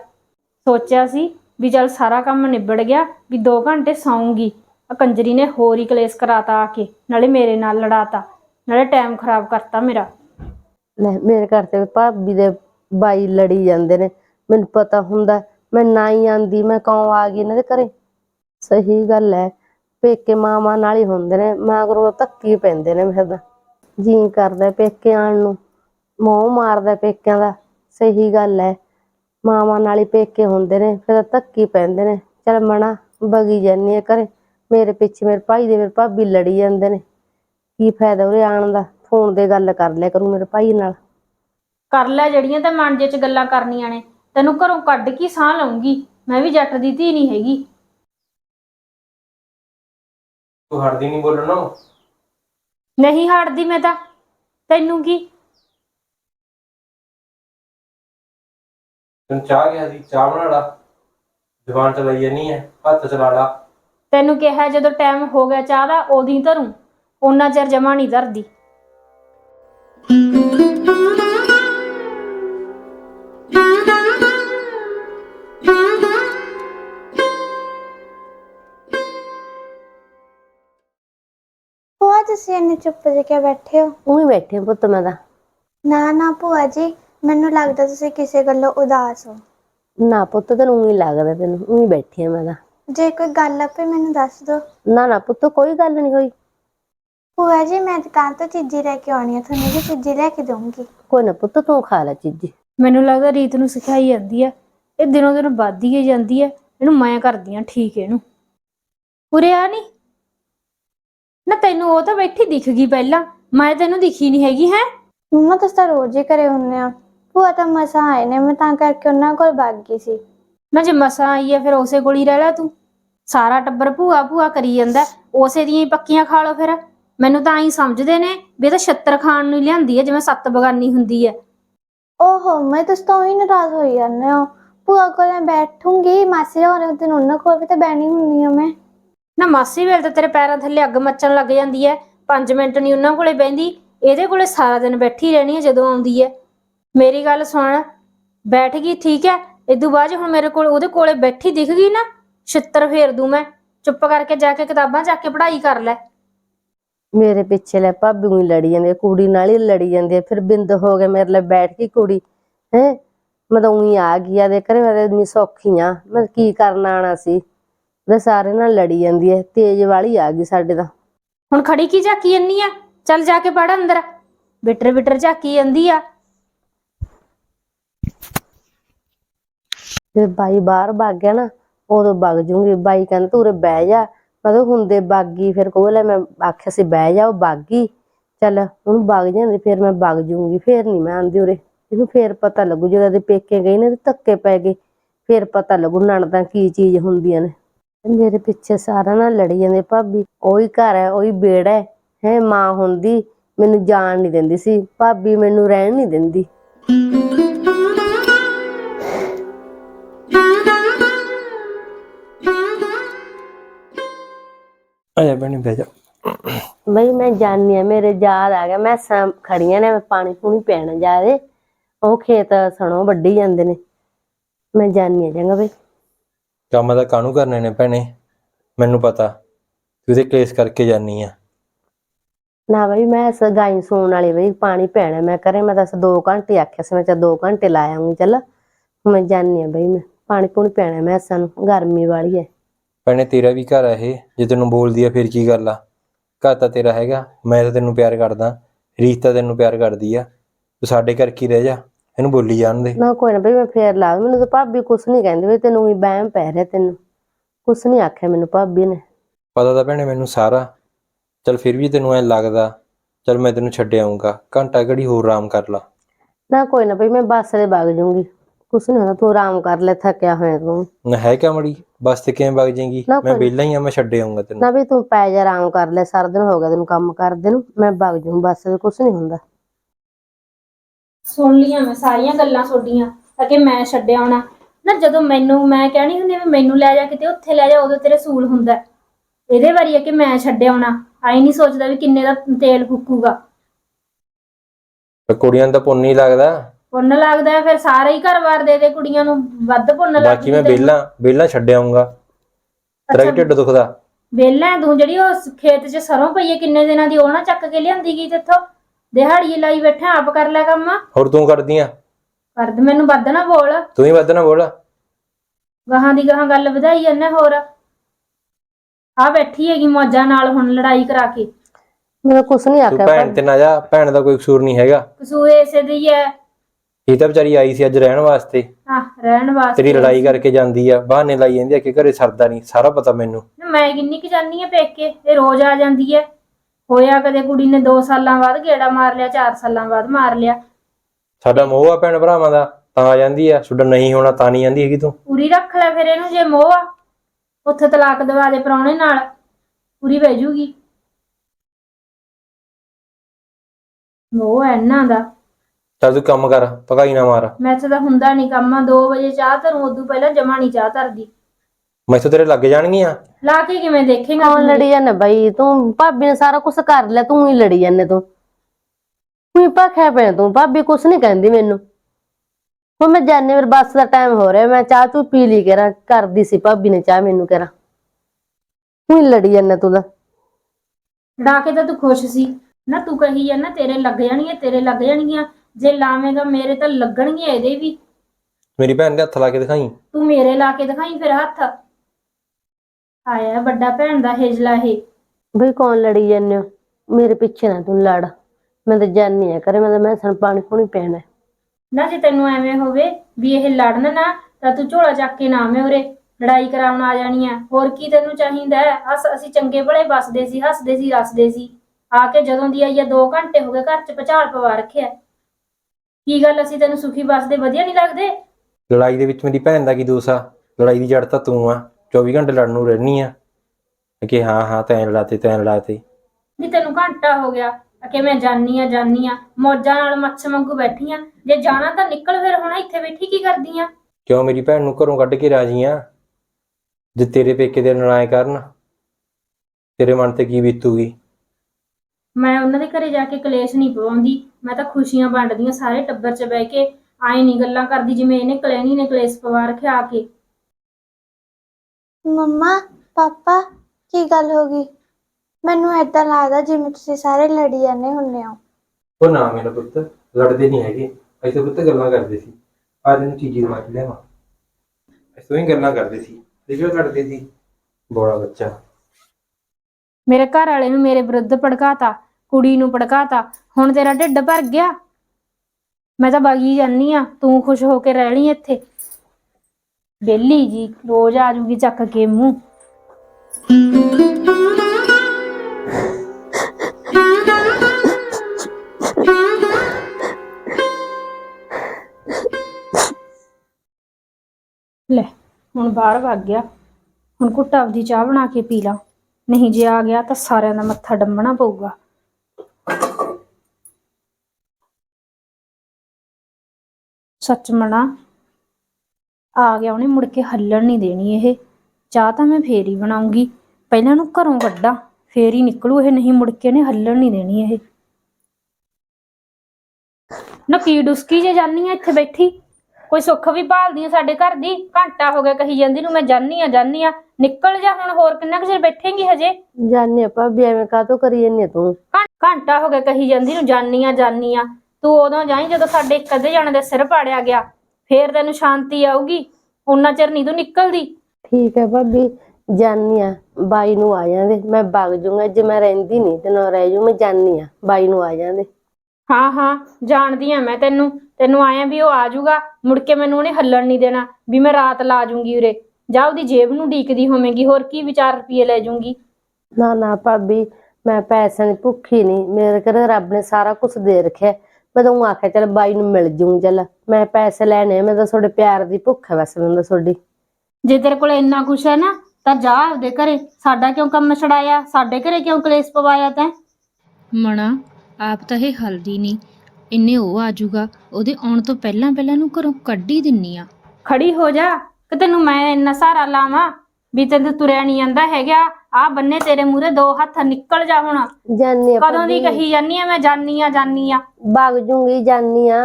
B: ਸੋਚਿਆ ਸੀ ਵੀ ਚੱਲ ਸਾਰਾ ਕੰਮ ਨਿਬੜ ਗਿਆ, ਵੀ 2 ਘੰਟੇ ਸੌਂਗੀ। ਆ ਕੰਜਰੀ ਨੇ ਹੋਰ ਹੀ ਕਲੇਸ਼ ਕਰਾਤਾ ਆ ਕੇ, ਨਾਲੇ ਮੇਰੇ ਨਾਲ ਲੜਾਤਾ। ਨਾਲੇ ਟਾਈਮ ਖਰਾਬ ਕਰਤਾ ਮੇਰਾ।
A: ਲੈ ਮੇਰੇ ਘਰ ਤੇ ਭਾਬੀ ਦੇ ਬਾਈ ਲੜੀ ਜਾਂਦੇ ਨੇ। ਮੈਨੂੰ ਪਤਾ ਹੁੰਦਾ, ਮੈਂ ਨਾ ਹੀ ਆਂਦੀ, ਮੈਂ ਕੌਂ ਆ ਗਈ ਇਹਨਾਂ ਦੇ ਘਰੇ? ਸਹੀ ਗੱਲ ਹੈ ਪੇਕੇ ਮਾਮਾ ਨਾਲ ਹੀ ਹੁੰਦੇ ਨੇ ਮਾਂ ਕਰੋ ਧੱਕੀ ਪੈਂਦੇ ਨੇ ਫਿਰ ਤਾਂ। ਜੀ ਕਰਦਾ ਪੇਕੇ ਆਣ ਨੂੰ ਮੋਹ ਮਾਰਦਾ ਪੇਕਿਆਂ ਦਾ ਸਹੀ ਗੱਲ ਹੈ। ਮਾਮਾ ਨਾਲ ਹੀ ਪੇਕੇ ਹੁੰਦੇ ਨੇ ਫਿਰ ਧੱਕੀ ਪੈਂਦੇ ਨੇ। ਚਲ ਮਣਾ ਬਗੀ ਜਾਨੀ ਆ ਘਰੇ। ਮੇਰੇ ਪਿੱਛੇ ਮੇਰੇ ਭਾਈ ਦੇ ਮੇਰੇ ਭਾਬੀ ਲੜੀ ਜਾਂਦੇ ਨੇ। ਕੀ ਫਾਇਦਾ ਉਰੇ ਆਣ ਦਾ? ਫੋਨ ਤੇ ਗੱਲ ਕਰ ਲਿਆ ਕਰੂ ਮੇਰੇ ਭਾਈ ਨਾਲ।
B: ਕਰ ਲੈ ਜਿਹੜੀਆਂ ਤਾਂ ਮਨ ਜੇ ਚ ਗੱਲਾਂ ਕਰਨੀਆਂ ਨੇ। ਤੈਨੂੰ ਘਰੋਂ ਕੱਢ ਕੇ ਸਾਹ ਲਊਂਗੀ। ਮੈਂ ਵੀ ਜੱਟ ਦੀ ਧੀ ਨਹੀਂ ਹੈਗੀ।
C: ਤੂੰ ਹਟਦੀ ਨਹੀਂ ਬੋਲਣੋਂ
B: ਨਹੀਂ ਹਾਰਦੀ ਮੈਂ ਤਾਂ। ਤੈਨੂੰ ਕੀ?
C: ਤੈਨੂੰ ਚਾਹ ਗਿਆ ਸੀ ਚਾਹ ਬਣਾ ਲਾ। ਜ਼ੁਬਾਨ ਚਲਾਈ ਜਾਨੀ ਹੈ ਹੱਥ ਚਲਾ ਲਾ।
B: ਤੈਨੂੰ ਕਿਹਾ ਜਦੋਂ ਟਾਈਮ ਹੋ ਗਿਆ ਚਾਹ ਦਾ ਉਦੋਂ ਹੀ ਧਰੂ। ਉਹਨਾਂ ਚਿਰ ਜਮਾ ਨਹੀਂ ਧਰਦੀ।
D: ਤੁਸੀਂ ਇੰਨੇ ਚੁੱਪ ਜਿਹੇ ਕਿਉਂ ਬੈਠੇ ਹੋ?
A: ਉਹੀ ਬੈਠੇ ਆ ਪੁੱਤ ਮੈਂ ਤਾਂ।
D: ਨਾ ਨਾ ਭੂਆ ਜੀ ਮੈਨੂੰ ਲੱਗਦਾ ਤੁਸੀਂ ਕਿਸੇ ਗੱਲੋਂ ਉਦਾਸ ਹੋ।
A: ਨਾ ਪੁੱਤ ਤੈਨੂੰ ਉਹੀ ਲੱਗਦਾ ਤੈਨੂੰ ਉਹੀ ਬੈਠੀ ਆ ਮੈਂ ਤਾਂ।
D: ਜੇ ਕੋਈ ਗੱਲ ਆਪੇ ਮੈਨੂੰ ਦੱਸ ਦਿਓ।
A: ਨਾ ਨਾ ਪੁੱਤ ਕੋਈ ਗੱਲ ਨਹੀਂ ਹੋਈ।
D: ਭੂਆ ਜੀ ਮੈਂ ਦੁਕਾਨ ਤੋਂ ਚੀਜ਼ੀ ਲੈ ਕੇ ਆਉਣੀ ਆ ਤੁਹਾਨੂੰ ਵੀ ਚੀਜ਼ੀ ਲੈ ਕੇ ਦਊਂਗੀ।
A: ਕੋਈ ਨਾ ਪੁੱਤ ਤੂੰ ਖਾ ਲੈ ਚੀਜ਼ੀ।
B: ਮੈਨੂੰ ਲੱਗਦਾ ਰੀਤ ਨੂੰ ਸਿਖਾਈ ਜਾਂਦੀ ਹੈ ਇਹ ਦਿਨੋਂ ਦਿਨ ਵੱਧਦੀ ਹੀ ਜਾਂਦੀ ਹੈ ਇਹਨੂੰ ਮੈਂ ਕਰਦੀ ਆ ਠੀਕ ਇਹਨੂੰ। ਉਰੇ ਆ ਨਹੀਂ ਨਾ ਤੈਨੂੰ ਉਹ ਤਾਂ ਬੈਠੀ ਦਿਖ ਗਈ ਪਹਿਲਾਂ ਮੈਂ ਤੈਨੂੰ ਦਿਖੀ ਨਹੀਂ ਹੈਗੀ ਹੈ?
D: ਮੰਮਾ ਤੁਸੀਂ ਤਾਂ ਰੋਜ਼ ਹੀ ਘਰੇ ਹੁੰਨੇ ਆ। ਭੂਆ ਤਾਂ ਮਸਾਂ ਆਏ ਨੇ ਮੈਂ ਤਾਂ ਕਰਕੇ ਉਹਨਾਂ ਕੋਲ ਭੱਗ ਗਈ ਸੀ।
B: ਨਾ ਜੇ ਮਸਾਂ ਆਈ ਹੈ ਫਿਰ ਉਸੇ ਕੋਲ ਹੀ ਰਹਿ ਲੈ ਤੂੰ। ਸਾਰਾ ਟੱਬਰ ਭੂਆ ਭੂਆ ਕਰੀ ਜਾਂਦਾ ਉਸੇ ਦੀਆਂ ਹੀ ਪੱਕੀਆਂ ਖਾ ਲਓ ਫਿਰ। ਮੈਨੂੰ ਤਾਂ ਐਂ ਸਮਝਦੇ ਨੇ ਵੀ ਇਹ ਤਾਂ ਛੱਤਰ ਖਾਣ ਨੂੰ ਹੀ ਲਿਆਂਦੀ ਹੈ ਜਿਵੇਂ ਸੱਤ ਬਗਾਨੀ ਹੁੰਦੀ ਹੈ
D: ਓਹੋ ਮੈਂ ਤੁਸੀਂ ਤਾਂ ਹੀ ਨਾਰਾਜ਼ ਹੋਈ ਜਾਂਦੇ ਹੋ। ਭੂਆ ਕੋਲ ਮੈਂ ਬੈਠੂੰਗੀ ਮਾਸੀ ਹੋਰਾਂ ਦਿਨ ਉਹਨਾਂ ਕੋਲ ਵੀ ਤਾਂ ਬੈਣੀ ਹੁੰਨੀ ਆ ਮੈਂ।
B: ਨਾ ਮਾਸੀ ਵੇਲੇ ਤਾਂ ਤੇਰੇ ਪੈਰਾਂ ਥੱਲੇ ਅੱਗ ਮੱਚਣ ਲੱਗ ਜਾਂਦੀ ਹੈ 5 ਮਿੰਟ ਨਹੀਂ ਉਹਨਾਂ ਕੋਲੇ ਬਹਿੰਦੀ ਇਹਦੇ ਕੋਲੇ ਸਾਰਾ ਦਿਨ ਬੈਠੀ ਰਹਿਣੀ ਹੈ ਜਦੋਂ ਆਉਂਦੀ ਹੈ ਮੇਰੀ ਗੱਲ ਸੁਣ ਬੈਠ ਗਈ ਠੀਕ ਹੈ ਇਦੋਂ ਬਾਅਦ ਹੁਣ ਮੇਰੇ ਕੋਲ ਉਹਦੇ ਕੋਲੇ ਬੈਠੀ ਦਿਖ ਗਈ ਨਾ ਛਿੱਤਰ ਫੇਰ ਦੂੰ ਮੈਂ। ਚੁੱਪ ਕਰਕੇ ਜਾ ਕੇ ਕਿਤਾਬਾਂ ਚੱਕ ਕੇ ਪੜ੍ਹਾਈ ਕਰ ਲੈ।
A: ਮੇਰੇ ਪਿੱਛੇ ਲੈ ਭਾਬੀ ਉਹੀ ਲੜੀ ਜਾਂਦੀ ਆ, ਕੁੜੀ ਨਾਲ ਹੀ ਲੜੀ ਜਾਂਦੀ ਆ। ਫਿਰ ਬਿੰਦ ਹੋ ਗਿਆ ਮੇਰੇ ਲਈ ਬੈਠ ਗਈ ਕੁੜੀ। ਹੈ? ਮੈਂ ਤਾਂ ਉਹੀ ਆ ਗਈ ਆ ਦੇ ਘਰੇ ਮੈਂ ਤਾਂ ਇੰਨੀ ਸੌਖੀ ਆ ਮੈਂ ਕੀ ਕਰਨ ਆਣਾ ਸੀ? ਉਹ ਸਾਰੇ ਨਾਲ ਲੜੀ ਜਾਂਦੀ ਹੈ ਤੇਜ਼ ਵਾਲੀ ਆ ਗਈ ਸਾਡੇ ਤਾਂ।
B: ਹੁਣ ਖੜੀ ਕੀ ਝਾਕੀ ਜੰਨੀ ਆ? ਚੱਲ ਜਾ ਕੇ ਪੜ ਅੰਦਰ। ਬਿਟਰ ਬਿਟਰ ਝਾਕੀ ਜਾਂਦੀ ਆ।
A: ਜੇ ਬਾਈ ਬਾਹਰ ਭੱਗ ਗਿਆ ਨਾ ਉਦੋਂ ਭੱਗ ਜੂੰਗੀ। ਬਾਈ ਕਹਿੰਦਾ ਤੂੰ ਉਰੇ ਬਹਿ ਜਾ। ਮੈਂ ਕਿਹਾ ਹੁੰਦੇ ਬਾਗੀ ਫਿਰ ਕੋਲ ਲੈ ਮੈਂ ਆਖਿਆ ਸੀ ਬਹਿ ਜਾ ਉਹ ਬਾਗੀ ਚੱਲ ਹੁਣ ਭੱਗ ਜਾਂਦੇ ਫਿਰ ਮੈਂ ਭੱਗ ਜੂੰਗੀ ਫਿਰ ਨਹੀਂ ਮੈਂ ਆਂਦੀ ਉਰੇ। ਇਹਨੂੰ ਫਿਰ ਪਤਾ ਲੱਗੂ ਜਦੋਂ ਦੇ ਪੇਕੇ ਗਈ ਨਾ ਤੇ ਧੱਕੇ ਪੈ ਗਏ। ਫਿਰ ਪਤਾ ਲੱਗੂ ਨਣਦਾਂ ਕੀ ਚੀਜ਼ ਹੁੰਦੀਆਂ ਨੇ। ਮੇਰੇ ਪਿੱਛੇ ਸਾਰਾ ਨਾਲ ਲੜੀ ਜਾਂਦੇ ਭਾਬੀ। ਉਹੀ ਘਰ ਹੈ ਉਹੀ ਬੇੜਾ ਹੈ। ਹੈ ਮਾਂ ਹੁੰਦੀ ਮੈਨੂੰ ਜਾਣ ਨਹੀਂ ਦਿੰਦੀ ਸੀ। ਭਾਬੀ ਮੈਨੂੰ ਰਹਿਣ ਨਹੀਂ ਦਿੰਦੀ।
C: ਆਜਾ ਬਣੀ ਬਹਿ ਜਾ।
A: ਬਈ ਮੈਂ ਜਾਣੀ ਆ ਮੇਰੇ ਯਾਦ ਆ ਗਿਆ। ਮੈਂ ਸਾਂ ਖੜੀਆਂ ਨੇ ਮੈਂ ਪਾਣੀ ਪੂਣੀ ਪੈਣ ਜਾਦੇ ਉਹ ਖੇਤ ਸਣੋ ਵੱਢੀ ਜਾਂਦੇ ਨੇ। ਮੈਂ ਜਾਣੀ ਆ ਚੰਗਾ ਬਈ।
C: ਕੰਮ ਤਾਂ ਕਾਹਨੂੰ ਕਰਨੇ ਨੇ ਭੈਣੇ? ਮੈਨੂੰ ਪਤਾ। ਤੂੰ ਤੇ ਕੇਸ ਕਰਕੇ ਜਾਨੀ ਆ।
A: ਨਾ ਬਈ ਮੈਂ ਸ ਗਾਈ ਸੂਣ ਵਾਲੀ ਬਈ ਪਾਣੀ ਪੈਣਾ ਮੈਂ ਕਰੇ ਮੈਂ ਦੱਸ 2 ਘੰਟੇ ਆਖਿਆ ਸੀ ਮੈਂ ਚਾ 2 ਘੰਟੇ ਲਾ ਆਉਂਗੀ ਚੱਲ। ਮੈਂ ਜਾਣੀ ਆ ਬਈ ਮੈਂ। ਪਾਣੀ ਪੂਣੀ ਪੈਣਾ ਮੈਂ ਸਾਨੂੰ ਗਰਮੀ ਵਾਲੀ ਹੈ
C: ਭੈਣੇ ਤੇਰਾ ਵੀ ਘਰ ਆ ਇਹ। ਜੇ ਤੈਨੂੰ ਬੋਲਦੀ ਆ ਫਿਰ ਕੀ ਗੱਲ ਆ? ਘਰ ਤਾਂ ਤੇਰਾ ਹੈਗਾ। ਮੈਂ ਤਾਂ ਤੈਨੂੰ ਪਿਆਰ ਕਰਦਾ। ਰੀਤ ਤਾਂ ਤੈਨੂੰ ਪਿਆਰ ਕਰਦੀ ਆ। ਤੂੰ ਸਾਡੇ ਘਰ ਕੀ ਰਹਿ ਜਾ? ਇਹਨੂੰ ਬੋਲੀ ਜਾਣ ਦੇ।
A: ਨਾ ਕੋਈ ਨਾ ਬਈ ਮੈਂ ਫੇਰ ਲਾ। ਮੈਨੂੰ ਤਾਂ ਭਾਬੀ ਕੁਛ ਨਹੀਂ ਕਹਿੰਦੀ ਵੀ ਤੈਨੂੰ ਹੀ ਬਹਿਮ ਪੈ ਰਿਹਾ ਤੈਨੂੰ। ਕੁਛ ਨਹੀਂ ਆਖਿਆ ਮੈਨੂੰ ਭਾਬੀ ਨੇ।
C: ਪਤਾ ਤਾਂ ਭੈਣੇ ਮੈਨੂੰ ਸਾਰਾ। ਚਲ ਫਿਰ ਵੀ ਤੈਨੂੰ ਐ ਲੱਗਦਾ ਚਲ ਮੈਂ ਤੈਨੂੰ ਛੱਡ ਆਉਂਗਾ ਘੰਟਾ ਘੜੀ ਹੋਰ ਆਰਾਮ ਕਰ ਲਾ।
A: ਨਾ ਕੋਈ ਨਾ ਬਈ ਮੈਂ ਬੱਸ ਤੇ ਵਗ ਜਾਊਂਗੀ ਕੁਛ ਨਹੀਂ ਹੁੰਦਾ ਤੂੰ ਆਰਾਮ ਕਰ ਲੈ ਥੱਕਿਆ ਹੋਇਆ ਤੂੰ।
C: ਨਾ ਹੈ ਕਿਆ ਮੜੀ ਬਸ ਤੇ ਕਿਵੇਂ ਵਗ ਜਾਏਗੀ?
A: ਨਾ
C: ਮੈਂ
A: ਕੋਈ-
C: ਵਿਹਲਾ ਹੀ ਆ ਮੈਂ ਛੱਡ ਆਉਂਗਾ ਤੈਨੂੰ।
A: ਨਾ ਵੀ ਤੂੰ ਪੈ ਜਾ ਆਰਾਮ ਕਰ ਲੈ। ਸਾਰਾ ਦਿਨ ਹੋ ਗਿਆ ਤੈਨੂੰ ਕੰਮ ਕਰਦੇ ਨੂੰ ਮੈਂ ਵਗ ਜਾਊਂ ਬੱਸ ਤੇ ਕੁਛ ਨਹੀਂ ਹੁੰਦਾ।
B: ਸੁਣ ਲੀਆਂ ਮੈਂ ਸਾਰੀਆਂ ਗੱਲਾਂ ਤੁਹਾਡੀਆਂ ਤਾਂ ਕਿ ਮੈਂ ਛੱਡਿਆ ਆਉਣਾ ਨਾ ਜਦੋਂ ਮੈਨੂੰ ਮੈਂ ਕਹਿਣੀ ਹੁੰਦੀ ਆ ਵੀ ਮੈਨੂੰ ਲੈ ਜਾ ਕਿਤੇ ਉੱਥੇ ਲੈ ਜਾ ਉਦੋਂ ਤੇਰੇ ਸੂਲ ਹੁੰਦਾ। ਹੈ। ਇਹਦੇ ਵਾਰੀ ਆ ਕਿ ਮੈਂ ਛੱਡਿਆ ਆਉਣਾ ਆਈ ਨਹੀਂ ਸੋਚਦਾ ਵੀ ਕਿੰਨੇ ਦਾ ਤੇਲ ਫੁੱਕੂਗਾ।
C: ਤੇ ਕੁੜੀਆਂ ਨੂੰ ਤਾਂ ਪੁੰਨ ਹੀ ਲੱਗਦਾ।
B: ਪੁੰਨ ਲੱਗਦਾ ਹੈ, ਫਿਰ ਸਾਰਾ ਹੀ ਘਰ-ਬਾਰ ਦੇ ਦੇ ਕੁੜੀਆਂ ਨੂੰ ਵੱਧ ਪੁੰਨ ਲੱਗਦਾ।
C: ਬਾਕੀ ਮੈਂ ਵਿਹਲਾ ਵਿਹਲਾ ਛੱਡ ਆਉਂਗਾ ਤੇਰਾ ਕੀ ਢਿੱਡ ਦੁਖਦਾ।
B: ਵੇਲਾ ਤੂੰ ਜਿਹੜੀ ਉਹ ਖੇਤ 'ਚ ਸਰੋਂ ਪਈ ਹੈ ਕਿੰਨੇ ਦਿਨਾਂ ਦੀ ਉਹ ਨਾ ਚੱਕ ਕੇ ਲਿਆਂਦੀ ਗਈ ਤੇਥੋਂ। ਦਿਹਾੜੀ ਲਾਈ ਬੈਠਾ ਆਪ ਕਰ ਲੈ ਕੰਮ।
C: ਹੋਰ ਤੂੰ ਕਰਦੀ ਆ?
B: ਕਰ ਦੇ ਮੈਨੂੰ ਵੱਧ ਨਾ ਬੋਲ।
C: ਤੂੰ ਹੀ ਵੱਧ ਨਾ ਬੋਲ।
B: ਗਾਹਾਂ ਦੀ ਗਾਹਾਂ ਗੱਲ ਵਧਾਈ ਜਾਂਦਾ ਹੋਰ। ਆ ਬੈਠੀ ਹੈਗੀ ਮੌਜਾਂ ਨਾਲ ਹੁਣ ਲੜਾਈ ਕਰਾ ਕੇ।
A: ਮੈਨੂੰ ਕੁਛ ਨਹੀਂ
C: ਤੂੰ
A: ਆਖਿਆ
C: ਭੈਣ ਤੇ ਨਾ ਜਾ ਭੈਣ ਦਾ ਕੋਈ ਕਸੂਰ ਨਹੀਂ ਹੈਗਾ।
B: ਕਸੂਰ ਇਸੇ ਦੀ ਹੈ
C: ਇਹ ਤਾਂ ਵਿਚਾਰੀ ਆਈ ਸੀ ਅੱਜ ਰਹਿਣ ਵਾਸਤੇ।
B: ਹਾਂ ਰਹਿਣ ਵਾਸਤੇ
C: ਤੇਰੀ ਲੜਾਈ ਕਰਕੇ ਜਾਂਦੀ ਆ ਬਹਾਨੇ ਲਾਈ ਜਾਂਦੀ ਆ ਕਿ ਘਰੇ ਸਰਦਾ ਨਹੀਂ ਸਾਰਾ ਪਤਾ ਮੈਨੂੰ।
B: ਨਾ ਮੈਂ ਕਿੰਨੀ ਕਿ ਜਾਨੀ ਆ ਪੇਕੇ ਇਹ ਰੋਜ਼ ਆ ਜਾਂਦੀ ਹੈ ਹੋਇਆ ਕਦੇ ਕੁੜੀ ਨੇ 2 ਸਾਲਾਂ ਬਾਅਦ ਗੇੜਾ ਮਾਰ ਲਿਆ 4 ਸਾਲਾਂ ਬਾਅਦ ਮਾਰ ਲਿਆ।
C: ਸਾਡਾ ਮੋਹ ਆ ਭੈਣ ਭਰਾਵਾਂ ਦਾ ਤਾਂ ਆ ਜਾਂਦੀ ਆ। ਛੁੱਡਾ ਨਹੀਂ ਹੋਣਾ ਤਾਂ ਨਹੀਂ ਜਾਂਦੀ ਹੈਗੀ ਤੂੰ।
B: ਪੂਰੀ ਰੱਖ ਲੈ ਫਿਰ ਇਹਨੂੰ ਜੇ ਮੋਹ ਆ। ਉੱਥੇ ਤਲਾਕ ਦਵਾ ਦੇ ਪ੍ਰਾਹੁਣੇ ਨਾਲ ਪੂਰੀ ਬਹਿ ਜੂਗੀ। ਮੋਹ ਹੈ ਇਹਨਾਂ ਦਾ।
C: ਚੱਲ ਤੂੰ ਕੰਮ ਕਰ ਪਕਾਈ ਨਾ ਮਾਰ।
B: ਮੈਥੋਂ ਤਾਂ ਹੁੰਦਾ ਨਹੀਂ ਕੰਮ 2 ਵਜੇ ਚਾਹ ਧਰੂ ਉਦੋਂ ਪਹਿਲਾਂ ਜਮਾ ਨਹੀਂ ਚਾਹ ਧਰਦੀ।
C: ਮੈਥੋਂ ਤੇਰੇ ਲੱਗ ਜਾਣਗੀਆਂ।
B: ਲਾ ਕੇ ਕਿਵੇਂ ਦੇਖੇਗਾ?
A: ਕੌਣ ਲੜੀ ਜਾਂਦਾ ਬਈ? ਤੂੰ ਭਾਬੀ ਨੇ ਸਾਰਾ ਕੁਝ ਕਰ ਲਿਆ ਤੂੰ ਹੀ ਲੜੀ ਜਾਂਦਾ ਤੂੰ। ਤੂੰ ਹੀ ਭਖਿਆ ਪਿਆ ਤੂੰ ਭਾਬੀ ਕੁਛ ਨਹੀਂ ਕਹਿੰਦੀ ਮੈਨੂੰ। ਹੁਣ ਮੈਂ ਜਾਣੇ ਮੇਰੇ ਬੱਸ ਦਾ ਟਾਈਮ ਹੋ ਰਿਹਾ ਮੈਂ ਚਾਹ ਤੂੰ ਪੀ ਲਈ ਕਰਾਂ ਕਰਦੀ ਸੀ ਭਾਬੀ ਨੇ ਚਾਹ ਮੈਨੂੰ ਕਰਾਂ। ਤੂੰ ਹੀ ਲੜੀ ਜਾਂਦਾ ਤੂੰ ਦਾ
B: ਡਾ ਕੇ ਤਾਂ ਤੂੰ ਖੁਸ਼ ਸੀ। ਨਾ ਤੂੰ ਕਹੀ ਆ ਨਾ ਤੇਰੇ ਲੱਗ ਜਾਣਗੇ ਤੇਰੇ ਲੱਗ ਜਾਣਗੀਆਂ। ਜੇ ਲਾਵੇਂਗਾ ਮੇਰੇ ਤਾਂ ਲੱਗਣਗੀਆਂ ਇਹਦੇ ਵੀ।
C: ਮੇਰੀ ਭੈਣ ਦੇ ਹੱਥ ਲਾ ਕੇ ਦਿਖਾਈ।
B: ਤੂੰ ਮੇਰੇ ਲਾ ਕੇ ਦਿਖਾਈ ਫਿਰ ਹੱਥ। ਆਇਆ ਵੱਡਾ ਭੈਣ ਦਾ ਹੇਜਲਾ ਇਹ।
A: ਬਈ ਕੌਣ ਲੜੀ ਜਾਂਦੇ ਹੋ? ਮੇਰੇ ਪਿੱਛੇ ਨਾ ਤੂੰ ਲੜ। ਮੈਂ ਤਾਂ ਜਾਣੀ ਆ ਕਰੇ ਮੈਂ ਤਾਂ ਮੈਂ ਸਣ ਪਾਣੀ ਪੂਣੀ ਪੈਣਾ
B: ਨਾ ਜੇ ਤੈਨੂੰ ਐਵੇਂ ਹੋਵੇ ਵੀ ਇਹ ਲੜਨ ਨਾ ਤਾਂ ਤੂੰ ਝੋਲਾ ਚੱਕ ਕੇ ਨਾ ਆਵੇਂ ਉਰੇ। ਲੜਾਈ ਕਰਾਉਣ ਆ ਜਾਣੀ ਆ। ਹੋਰ ਕੀ ਤੈਨੂੰ ਚਾਹੀਦਾ ਹੈ? ਅਸ ਅਸੀਂ ਚੰਗੇ ਭਲੇ ਬਸਦੇ ਸੀ ਹੱਸਦੇ ਸੀ ਰਸਦੇ ਸੀ। ਆ ਕੇ ਜਦੋਂ ਦੀ ਆਈ ਆ 2 ਘੰਟੇ ਹੋ ਗਏ ਘਰ 'ਚ ਪਚਾਲ ਪਵਾ ਰੱਖਿਆ। ਕੀ ਗੱਲ ਅਸੀਂ ਤੈਨੂੰ ਸੁਖੀ ਬਸਦੇ ਵਧੀਆ ਨਹੀਂ ਲੱਗਦੇ?
C: ਲੜਾਈ ਦੇ ਵਿੱਚ ਮੇਰੀ ਭੈਣ ਦਾ ਕੀ ਦੋਸ਼ ਆ? ਲੜਾਈ ਦੀ ਜੜ ਤਾਂ ਤੂੰ ਆ। 24 ਘੰਟੇ ਲੜਨ ਨੂੰ ਰਹਿਣੀ ਆ। ਕਿ ਹਾਂ ਹਾਂ ਤੈਂ ਲੜਾਤੇ ਤੈਂ ਲੜਾਤੇ।
B: ਨਹੀਂ ਤੈਨੂੰ ਘੰਟਾ ਹੋ ਗਿਆ। ਕਿ ਮੈਂ ਜਾਨੀ ਆ ਜਾਨੀ ਆ। ਮੌਜਾਂ ਨਾਲ ਮੱਛ ਵਾਂਗੂ ਬੈਠੀ ਆ। ਜੇ ਜਾਣਾ ਤਾਂ ਨਿਕਲ ਫਿਰ ਹੁਣ ਇੱਥੇ ਬੈਠੀ ਕੀ ਕਰਦੀ ਆ?
C: ਕਿਉਂ ਮੇਰੀ ਭੈਣ ਨੂੰ ਘਰੋਂ ਕੱਢ ਕੇ ਰਾਜੀ ਆ? ਜੇ ਤੇਰੇ ਪੇਕੇ ਦੇ ਲੜਾਈ ਕਰਨ ਤੇਰੇ ਮਨ ਤੇ ਕੀ ਬੀਤੂਗੀ?
B: ਮੈਂ ਉਹਨਾਂ ਦੇ ਘਰੇ ਜਾ ਕੇ ਕਲੇਸ਼ ਨਹੀਂ ਪਵਾਉਂਦੀ। ਮੈਂ ਤਾਂ ਖੁਸ਼ੀਆਂ ਵੰਡਦੀ ਆ ਸਾਰੇ ਟੱਬਰ 'ਚ ਬਹਿ ਕੇ। ਆਏ ਨਹੀਂ ਗੱਲਾਂ ਕਰਦੀ ਜਿਵੇਂ ਇਹਨੇ ਕਲੇਣੀ ਨੇ ਕਲੇਸ਼ ਪਵਾ ਰੱਖਿਆ ਆ ਕੇ।
D: ਮੰਮਾ ਪਾਪਾ ਕੀ ਗੱਲ ਹੋ ਗਈ? ਮੈਨੂੰ ਏਦਾਂ ਲੱਗਦਾ ਜਿਵੇਂ ਤੁਸੀਂ ਸਾਰੇ ਲੜੀ ਜਾਂਦੇ ਹੁੰਦੇ ਹੋ।
C: ਉਹ ਨਾ ਮੇਰਾ ਪੁੱਤ ਲੜਦੇ ਨਹੀਂ ਹੈਗੇ। ਅਸੀਂ ਤਾਂ ਪੁੱਤ ਗੱਲਾਂ ਕਰਦੇ ਸੀ। ਅੱਜ ਨੂੰ ਚੀਜ਼ੀ ਮਾਰ ਲਿਆਵਾਂ। ਅਸੀਂ ਤਾਂ ਹੀ ਗੱਲਾਂ ਕਰਦੇ ਸੀ। ਦੇਖਿਓ ਲੜਦੇ ਸੀ ਬੋੜਾ ਬੱਚਾ।
B: ਮੇਰੇ ਘਰ ਵਾਲੇ ਨੂੰ ਮੇਰੇ ਵਿਰੁੱਧ ਭੜਕਾਤਾ ਕੁੜੀ ਨੂੰ ਭੜਕਾਤਾ। ਹੁਣ ਤੇਰਾ ਢਿੱਡ ਭਰ ਗਿਆ। ਮੈਂ ਤਾਂ ਬਾਗੀ ਜਾਨੀ ਆ ਤੂੰ ਖੁਸ਼ ਹੋ ਕੇ ਰਹਿਣੀ ਇੱਥੇ। ਬੇਲੀ ਜੀ, ਰੋਜ਼ ਆ ਜੂਗੀ ਚੱਕ ਕੇ ਮੂੰਹ। ਲੈ, ਹੁਣ ਬਾਹਰ ਵਗ ਗਿਆ। ਹੁਣ ਘੁੱਟ ਆਪਦੀ ਚਾਹ ਬਣਾ ਕੇ ਪੀ ਲਾ। ਨਹੀਂ ਜੇ ਆ ਗਿਆ ਤਾਂ ਸਾਰਿਆਂ ਦਾ ਮੱਥਾ ਡੰਬਣਾ ਪਊਗਾ। ਸੱਚ ਮਣਾ ਆ ਗਿਆ ਉਹਨੇ ਮੁੜ ਕੇ ਹੱਲਣ ਨਹੀਂ ਦੇਣੀ ਇਹ। ਚਾਹ ਤਾਂ ਮੈਂ ਫੇਰ ਹੀ ਬਣਾਉਂਗੀ। ਪਹਿਲਾਂ ਨੂੰ ਘਰੋਂ ਕੱਢਾਂ ਫੇਰ ਹੀ ਨਿਕਲੂ ਇਹ ਨਹੀਂ ਮੁੜ ਕੇ ਨੇ ਹੱਲਣ ਨਹੀਂ ਦੇਣੀ ਇਹ। ਨਾ ਕੀ ਡੁਸਕੀ ਜੇ ਜਾਨੀ ਆ ਇੱਥੇ ਬੈਠੀ? ਕੋਈ ਸੁੱਖ ਵੀ ਭਾਲਦੀ ਆ ਸਾਡੇ ਘਰ ਦੀ? ਘੰਟਾ ਹੋ ਗਿਆ ਕਹੀ ਜਾਂਦੀ ਨੂੰ ਮੈਂ ਜਾਨੀ ਆ ਜਾਨੀ ਆ। ਨਿਕਲ ਜਾ ਹੁਣ ਹੋਰ ਕਿੰਨਾ ਕੁ ਚਿਰ ਬੈਠੇਂਗੀ ਹਜੇ?
A: ਜਾਣੇ ਭਾਬੀ ਐਵੇਂ ਕਾਹਤੋਂ ਕਰੀ ਜਾਂਦੀ ਤੂੰ?
B: ਘੰ- ਘੰਟਾ ਹੋ ਗਿਆ ਕਹੀ ਜਾਂਦੀ ਨੂੰ ਜਾਨੀ ਆ ਜਾਨੀ ਆ। ਤੂੰ ਉਦੋਂ ਜਾਈ ਜਦੋਂ ਸਾਡੇ ਇੱਕ ਅੱਧੇ ਜਾਣੇ ਦੇ ਸਿਰ ਪਾੜਿਆ ਗਿਆ। ਫੇਰ ਤੈਨੂੰ ਸ਼ਾਂਤੀ ਆਊਗੀ ਉਨਾ ਚਿਰ ਨਹੀਂ ਤੂੰ ਨਿਕਲਦੀ।
A: ਠੀਕ ਹੈ ਭਾਬੀ ਜਾਨੀ ਆ ਬਾਈ ਨੂੰ ਆ ਜਾਂਦੇ। ਮੈਂ ਵਗ ਜੂੰਗਾ ਜੇ ਮੈਂ ਰਹਿੰਦੀ ਨਹੀਂ ਤੇ ਨਾ ਰਹਿ ਜੂ ਮੈਂ ਜਾਨੀ ਆ ਬਾਈ ਨੂੰ ਆ ਜਾਂਦੇ।
B: ਹਾਂ ਹਾਂ ਜਾਣਦੀ ਆ ਮੈਂ ਤੈਨੂੰ। ਤੈਨੂੰ ਆਇਆ ਵੀ ਉਹ ਆ ਜਾਊਗਾ ਮੁੜ ਕੇ ਮੈਨੂੰ ਉਹਨੇ ਹੱਲਣ ਨਹੀਂ ਦੇਣਾ ਵੀ ਮੈਂ ਰਾਤ ਲਾ ਜੂੰਗੀ ਉਰੇ। ਜਾਂ ਉਹਦੀ ਜੇਬ ਨੂੰ ਢੀਕਦੀ ਹੋਵੇਂਗੀ ਹੋਰ ਕੀ ਵਿਚਾਰ ਰੁਪਏ ਲੈ ਜੂੰਗੀ।
A: ਨਾ ਨਾ ਭਾਬੀ ਮੈਂ ਪੈਸੇ ਦੀ ਭੁੱਖੀ ਨਹੀਂ ਮੇਰੇ ਘਰੇ ਰੱਬ ਨੇ ਸਾਰਾ ਕੁਝ ਦੇ ਰੱਖਿਆ। ਮੈਂ ਤਾਂ ਆਖਿਆ ਚੱਲ ਬਾਈ ਨੂੰ ਮਿਲ ਜੂੰ ਚੱਲ। ਮੈਂ ਪੈਸੇ ਲੈਣੇ ਆ, ਮੈਂ ਤਾਂ ਤੁਹਾਡੇ ਪਿਆਰ ਦੀ ਭੁੱਖ ਹੈ ਬਸ ਮੈਨੂੰ ਤਾਂ ਤੁਹਾਡੀ।
B: ਜੇ ਤੇਰੇ ਕੋਲ ਇੰਨਾ ਕੁਛ ਹੈ ਨਾ ਤਾਂ ਜਾ ਆਪਦੇ ਘਰੇ। ਸਾਡਾ ਕਿਉਂ ਕੰਮ ਛੜਾਇਆ ਸਾਡੇ ਘਰੇ ਕਿਉਂ ਕਲੇਸ਼ ਪਵਾਇਆ ਤੈਂ?
E: ਮਣਾ ਆਪ ਤਾਂ ਇਹ ਹਲਦੀ ਨਹੀਂ। ਇੰਨੇ ਉਹ ਆ ਜਾਊਗਾ ਉਹਦੇ ਆਉਣ ਤੋਂ ਪਹਿਲਾਂ ਪਹਿਲਾਂ ਨੂੰ ਘਰੋਂ ਕੱਢ ਹੀ ਦਿੰਨੀ ਆ।
B: ਖੜੀ ਹੋ ਜਾ ਕਿ ਤੈਨੂੰ ਮੈਂ ਇੰਨਾ ਸਹਾਰਾ ਲਾਵਾਂ? ਵੀ ਤੈਨੂੰ ਤੁਰਿਆ ਨਹੀਂ ਜਾਂਦਾ ਹੈਗਾ। ਆ ਬੰਨੇ ਤੇਰੇ ਮੂਹਰੇ ਦੋ ਹੱਥ ਨਿਕਲ ਜਾ ਹੁਣ।
A: ਜਾਨੀ ਆ
B: ਕਦੋਂ ਦੀ ਕਹੀ ਜਾਨੀ ਆ ਮੈਂ ਜਾਨੀ ਆ ਜਾਨੀ ਆ।
A: ਵਗ ਜੂੰਗੀ ਜਾਨੀ ਆ।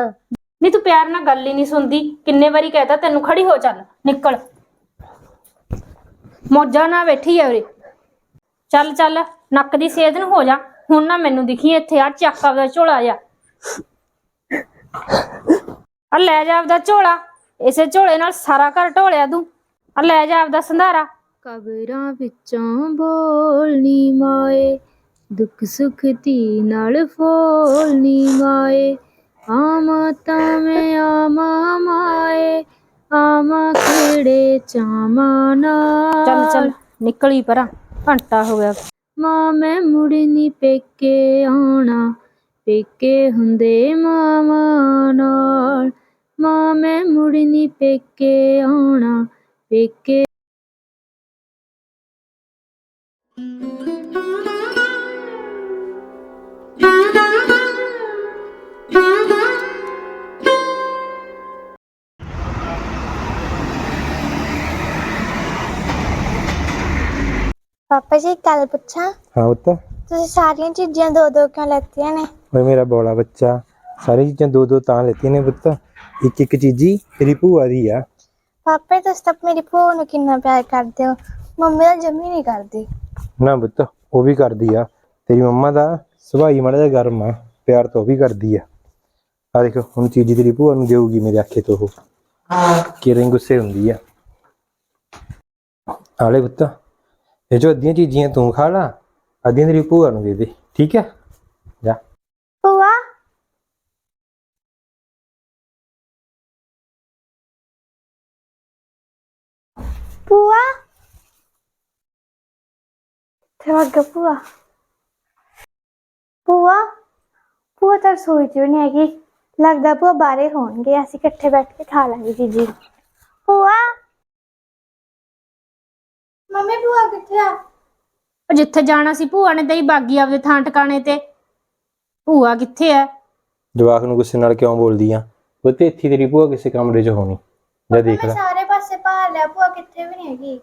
B: ਨਹੀਂ ਤੂੰ ਪਿਆਰ ਨਾਲ ਗੱਲ ਹੀ ਨਹੀਂ ਸੁਣਦੀ। ਕਿੰਨੇ ਵਾਰੀ ਕਹਿਤਾ ਤੈਨੂੰ ਖੜੀ ਹੋ ਚੱਲ ਨਿਕਲ। ਮੋਜਾ ਨਾ ਬੈਠੀ ਐ ਉਰੇ। ਚੱਲ ਚੱਲ ਨੱਕ ਦੀ ਸੇਧ ਨੂੰ ਹੋ ਜਾ। ਹੁਣ ਨਾ ਮੈਨੂੰ ਦਿਖੀ ਇੱਥੇ ਆ ਚੱਕ ਆਪਦਾ ਝੋਲਾ ਜਾ ਆ ਲੈ ਜਾ ਆਪਦਾ ਝੋਲਾ। ਇਸੇ ਝੋਲੇ ਨਾਲ ਸਾਰਾ ਘਰ ਢੋਲਿਆ ਤੂੰ। ਆ ਲੈ ਜਾ ਆਪਦਾ ਸੰਧਾਰਾ।
E: ਕਬਰਾਂ ਵਿੱਚੋਂ ਬੋਲਨੀ ਮਾਏ। ਦੁੱਖ ਸੁੱਖ ਦੀ ਨਾਲ ਫੋਲਨੀ ਮਾਏ। ਆਮਾ ਤਾਂ ਮੈਂ ਆਮਾ ਮਾਏ। ਆਮਾ ਕਿਹੜੇ ਚਾਵਾਂ ਨਾਲ।
B: ਚੱਲ ਚੱਲ ਨਿਕਲੀ ਪਰਾਂ। ਘੰਟਾ ਹੋ ਗਿਆ।
E: ਮਾਂ ਮੈਂ ਮੁੜਨੀ ਪੇਕੇ ਆਉਣਾ। ਪੇਕੇ ਹੁੰਦੇ ਮਾਵਾਂ ਨਾਲ। ਮਾਂ ਮੈਂ ਮੁੜਨੀ ਪੇਕੇ ਆਉਣਾ। ਪੇਕੇ
D: ਪਾਪਾ ਜੀ ਇੱਕ ਗੱਲ ਪੁੱਛਾਂ?
C: ਹਾਂ ਪੁੱਤ।
D: ਤੁਸੀਂ ਸਾਰੀਆਂ ਚੀਜ਼ਾਂ ਦੋ ਦੋ ਕਿਉਂ ਲੈਤੀਆਂ ਨੇ?
C: ਓਏ ਮੇਰਾ ਬੋਲਾ ਬੱਚਾ ਸਾਰੀ ਚੀਜ਼ਾਂ ਦੋ ਦੋ ਤਾਂ ਲੈਤੀਆਂ ਨੇ ਪੁੱਤ। ਇੱਕ ਇੱਕ ਚੀਜ਼ੀ ਤੇਰੀ ਭੂਆ ਦੀ ਆ।
D: ਪਾਪਾ ਤੁਸੀਂ ਤਾਂ ਮੇਰੀ ਭੂਆ ਨੂੰ ਕਿੰਨਾ ਪਿਆਰ ਕਰਦੇ ਹੋ। ਮੰਮੀ ਤਾਂ ਜਮੀ ਨਹੀਂ ਕਰਦੀ।
C: ਨਾ ਪੁੱਤ ਉਹ ਵੀ ਕਰਦੀ ਆ। ਤੇਰੀ ਮੰਮਾ ਦਾ ਸੁਭਾਅ ਹੀ ਮਾੜਾ ਜਿਹਾ ਗਰਮ ਆ ਪਿਆਰ ਤਾਂ ਉਹ ਵੀ ਕਰਦੀ ਆ। ਆ ਦੇਖ ਹੁਣ ਚੀਜ਼ੀ ਤੇਰੀ ਭੂਆ ਨੂੰ ਦੇਊਗੀ ਮੇਰੇ ਆਖੇ ਤੋਂ ਉਹ। ਕਿਰਨ ਗੁੱਸੇ ਹੁੰਦੀ ਆ। ਆਲੇ ਪੁੱਤ ਇਹ ਜੋ ਅੱਧੀਆਂ ਚੀਜ਼ੀਆਂ ਤੂੰ ਖਾ ਲਾ, ਅੱਧੀਆਂ ਤੇਰੀ ਭੂਆ ਨੂੰ ਦੇ ਦੇ, ਠੀਕ ਹੈ? ਜਾ।
D: ਭੂਆ? ਭੂਆ? ਤੇ ਵਗ ਭੂਆ। ਭੂਆ? ਭੂਆ ਤਾਂ ਸੋਚ ਰਹੀ ਨਹੀਂ ਹੈਗੀ। ਲੱਗਦਾ ਭੂਆ ਬਾਰੇ ਹੋਣਗੇ, ਅਸੀਂ ਇਕੱਠੇ ਬੈਠ ਕੇ ਖਾ ਲਾਂਗੇ ਜੀ ਜੀ। ਭੂਆ? ਮੰਮੀ ਭੂਆ ਕਿੱਥੇ ਆ?
B: ਉਹ ਜਿੱਥੇ ਜਾਣਾ ਸੀ ਭੂਆ ਨੇ ਦਈ ਬਾਗੀ ਆਪਦੇ ਥਾਂ ਟਿਕਾਣੇ ਤੇ। ਭੂਆ ਕਿੱਥੇ ਐ?
C: ਜਵਾਕ ਨੂੰ ਗੁੱਸੇ ਨਾਲ ਕਿਉਂ ਬੋਲਦੀ ਆ? ਪੁੱਤ ਇੱਥੇ ਤੇਰੀ ਭੂਆ ਕਿਸੇ ਕਮਰੇ 'ਚ ਹੋਣੀ। ਜਾ ਦੇਖ
D: ਮੈਂ
C: ਲੈ।
D: ਸਾਰੇ ਪਾਸੇ ਭਾਲ ਲਿਆ ਭੂਆ ਕਿੱਥੇ ਵੀ ਨਹੀਂ ਹੈਗੀ।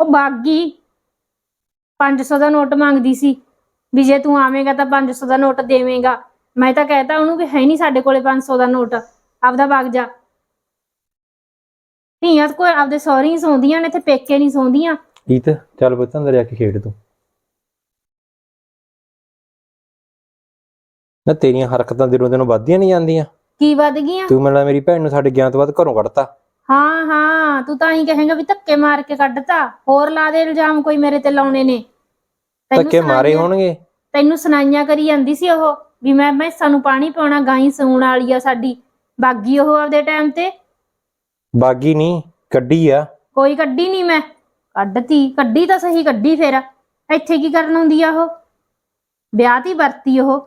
B: ਉਹ ਬਾਗੀ 500 ਦਾ ਨੋਟ ਮੰਗਦੀ ਸੀ। ਵੀ ਜੇ ਤੂੰ ਆਵੇਂਗਾ ਤਾਂ 500 ਦਾ ਨੋਟ ਦੇਵੇਂਗਾ। ਮੈਂ ਤਾਂ ਕਹਿਤਾ ਉਹਨੂੰ ਕਿ ਹੈ ਨਹੀਂ ਸਾਡੇ ਕੋਲੇ 500 ਦਾ ਨੋਟ। ਆਪਦਾ ਵਗ ਜਾ। ਧੀਆਂ ਤਾਂ ਕੋਈ ਆਪਦੇ ਸਹੁਰੇ ਹੀ ਸੌਂਦੀਆਂ ਨੇ ਤੇ ਪੇਕੇ ਨਹੀਂ ਸੌਂਦੀਆਂ।
C: ਈਤ ਚੱਲ ਪੁੱਤ ਅੰਦਰ ਜਾ ਕੇ ਖੇਡ ਤੂੰ। ਨਾ ਤੇਰੀਆਂ ਹਰਕਤਾਂ ਦਿਨੋਂ ਦਿਨ ਵੱਧਦੀਆਂ ਨਹੀਂ ਜਾਂਦੀਆਂ।
B: ਕੀ ਵੱਧ ਗਈਆਂ?
C: ਤੂੰ ਮੈਨੂੰ ਮੇਰੀ ਭੈਣ ਨੂੰ ਸਾਡੇ ਗਿਆਨ ਤੋਂ ਬਾਅਦ ਘਰੋਂ ਕੱਢਤਾ।
B: ਹਾਂ ਹਾਂ ਤੂੰ ਤਾਂ ਹੀ ਕਹੇਂਗਾ ਵੀ ਧੱਕੇ ਮਾਰ ਕੇ ਕੱਢਤਾ। ਹੋਰ ਲਾ ਦੇ ਇਲਜ਼ਾਮ ਕੋਈ ਮੇਰੇ ਤੇ ਲਾਉਣੇ ਨੇ। ਤੈਨੂੰ
C: ਧੱਕੇ ਮਾਰੇ
B: ਸੁਣਾਈਆਂ-
C: ਹੋਣਗੇ।
B: ਤੈਨੂੰ ਸੁਣਾਈਆਂ ਕਰੀ ਜਾਂਦੀ ਸੀ ਉਹ ਵੀ ਮੈਂ ਮੈਸਾਂ ਨੂੰ ਪਾਣੀ ਪਾਉਣਾ ਗਾਈ ਸੂਣ ਵਾਲੀ ਆ ਸਾਡੀ। ਬਾਗੀ ਉਹ ਆਪਦੇ ਟਾਈਮ ਤੇ।
C: ਬਾਗੀ ਨਹੀਂ ਕੱਢੀ ਆ।
B: ਕੋਈ ਕੱਢੀ ਨਹੀਂ ਮੈਂ। ਕੱਢਤੀ ਕੱਢੀ ਤਾਂ ਸਹੀ ਕੱਢੀ ਫੇਰ। ਇੱਥੇ ਕੀ ਕਰਨ ਆਉਂਦੀ ਆ ਉਹ? ਵਿਆਹ ਤੀ ਵਰਤੀ ਉਹ।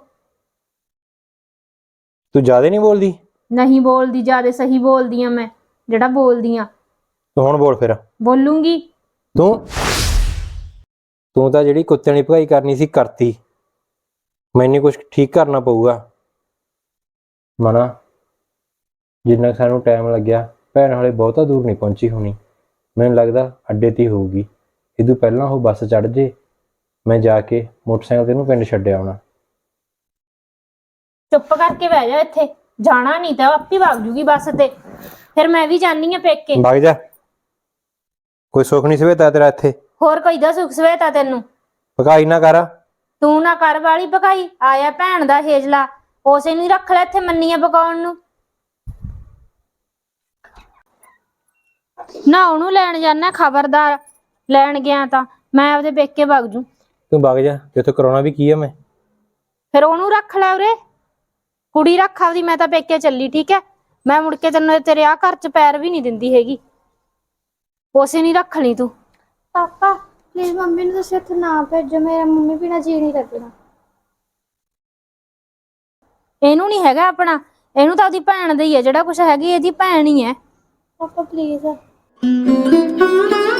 C: ਤੂੰ ਜ਼ਿਆਦਾ ਨਹੀਂ ਬੋਲਦੀ?
B: ਨਹੀਂ ਬੋਲਦੀ ਜਿਆਦੇ ਸਹੀ ਬੋਲਦੀ ਆ ਮੈਂ ਜਿਹੜਾ ਬੋਲਦੀ ਆ।
C: ਤੂੰ ਹੁਣ ਬੋਲ ਫਿਰ।
B: ਬੋਲੂੰਗੀ।
C: ਤੂੰ? ਤੂੰ ਤਾਂ ਜਿਹੜੀ ਕੁੱਤਿਆਂ ਦੀ ਭਗਾਈ ਕਰਨੀ ਸੀ ਕਰਤੀ। ਮੈਨੂੰ ਕੁਝ ਠੀਕ ਕਰਨਾ ਪਊਗਾ। ਮਨਾ ਜਿੰਨਾ ਸਾਨੂੰ ਟਾਈਮ ਲੱਗਿਆ। ਭੈਣ ਹਾਲੇ ਬਹੁਤਾ ਦੂਰ ਨਹੀਂ ਪਹੁੰਚੀ ਹੋਣੀ। ਮੈਨੂੰ ਲੱਗਦਾ ਅੱਡੇ ਤੇ ਹੋਊਗੀ। ਇਦੋਂ ਪਹਿਲਾਂ ਉਹ ਬੱਸ ਚੜ ਜੇ ਮੈਂ ਜਾ ਕੇ ਮੋਟਰਸਾਈਕਲ ਤੇ ਇਹਨੂੰ ਪਿੰਡ ਛੱਡਿਆ ਆਉਣਾ।
B: ਚੁੱਪ ਕਰਕੇ ਬਹਿ ਜਾ ਇੱਥੇ। ਜਾਣਾ ਨਹੀਂ ਤਾਂ ਆਪੀ ਵਗ ਜੂਗੀ ਬੱਸ ਤੇ। ਫਿਰ ਮੈਂ ਵੀ ਜਾਣੀ ਆ ਪੇਕੇ।
C: ਵਗ ਜਾ। ਕੋਈ ਸੁੱਖ ਨਹੀਂ ਸਵੇਤਾ ਤੇਰਾ ਇੱਥੇ।
B: ਹੋਰ ਕੋਈ ਦਾ ਸੁਖ ਸਵੇਤਾ ਤੈਨੂੰ?
C: ਭਗਾਈ ਨਾ ਕਰ।
B: ਤੂੰ ਨਾ ਕਰ ਵਾਲੀ ਪਕਾਈ ਆਇਆ ਭੈਣ ਦਾ ਹੇਜਲਾ। ਉਸੇ ਨੂੰ ਹੀ ਰੱਖ ਲੈ ਇੱਥੇ ਮੰਨੀਆਂ ਪਕਾਉਣ ਨੂੰ। ਨਾ ਉਹਨੂੰ ਲੈਣ ਜਾਣਾ ਖਬਰਦਾਰ ਲੈਣ ਗਿਆ ਤਾਂ। ਮੈਂ ਆਪਦੇ ਪੇਕੇ ਵਗ ਜੂ।
C: ਤੂੰ ਵਗ ਜਾ ਤੇਥੋਂ ਕਰਾਉਣਾ ਵੀ ਕੀ ਆ ਮੈਂ।
B: ਫਿਰ ਉਹਨੂੰ ਰੱਖ ਲੈ ਉਰੇ। ਕੁੜੀ ਰੱਖ ਆਪਦੀ ਮੈਂ ਤਾਂ ਪੇਕੇ ਚੱਲੀ ਠੀਕ ਹੈ? ਮੈਂ ਮੁੜ ਕੇ ਤੈਨੂੰ ਤੇਰੇ ਆ ਘਰ ਚ ਪੈਰ ਵੀ ਨਹੀਂ ਦਿੰਦੀ ਹੈਗੀ। ਉਸੇ ਨਹੀਂ ਰੱਖ ਲਈ ਤੂੰ।
D: ਪਾਪਾ ਪਲੀਜ਼ ਮੰਮੀ ਨੂੰ ਤੁਸੀਂ ਇੱਥੇ ਨਾ ਭੇਜੋ ਮੇਰਾ ਮੰਮੀ ਬਿਨਾਂ ਜੀ ਨਹੀਂ ਲੱਗਣਾ।
B: ਇਹਨੂੰ ਨਹੀਂ ਹੈਗਾ ਆਪਣਾ। ਇਹਨੂੰ ਤਾਂ ਉਹਦੀ ਭੈਣ ਦਾ ਹੀ ਹੈ ਜਿਹੜਾ ਕੁਝ ਹੈਗੀ ਇਹਦੀ ਭੈਣ ਹੀ ਹੈ।
D: ਪਾਪਾ ਪਲੀਜ਼ Müzik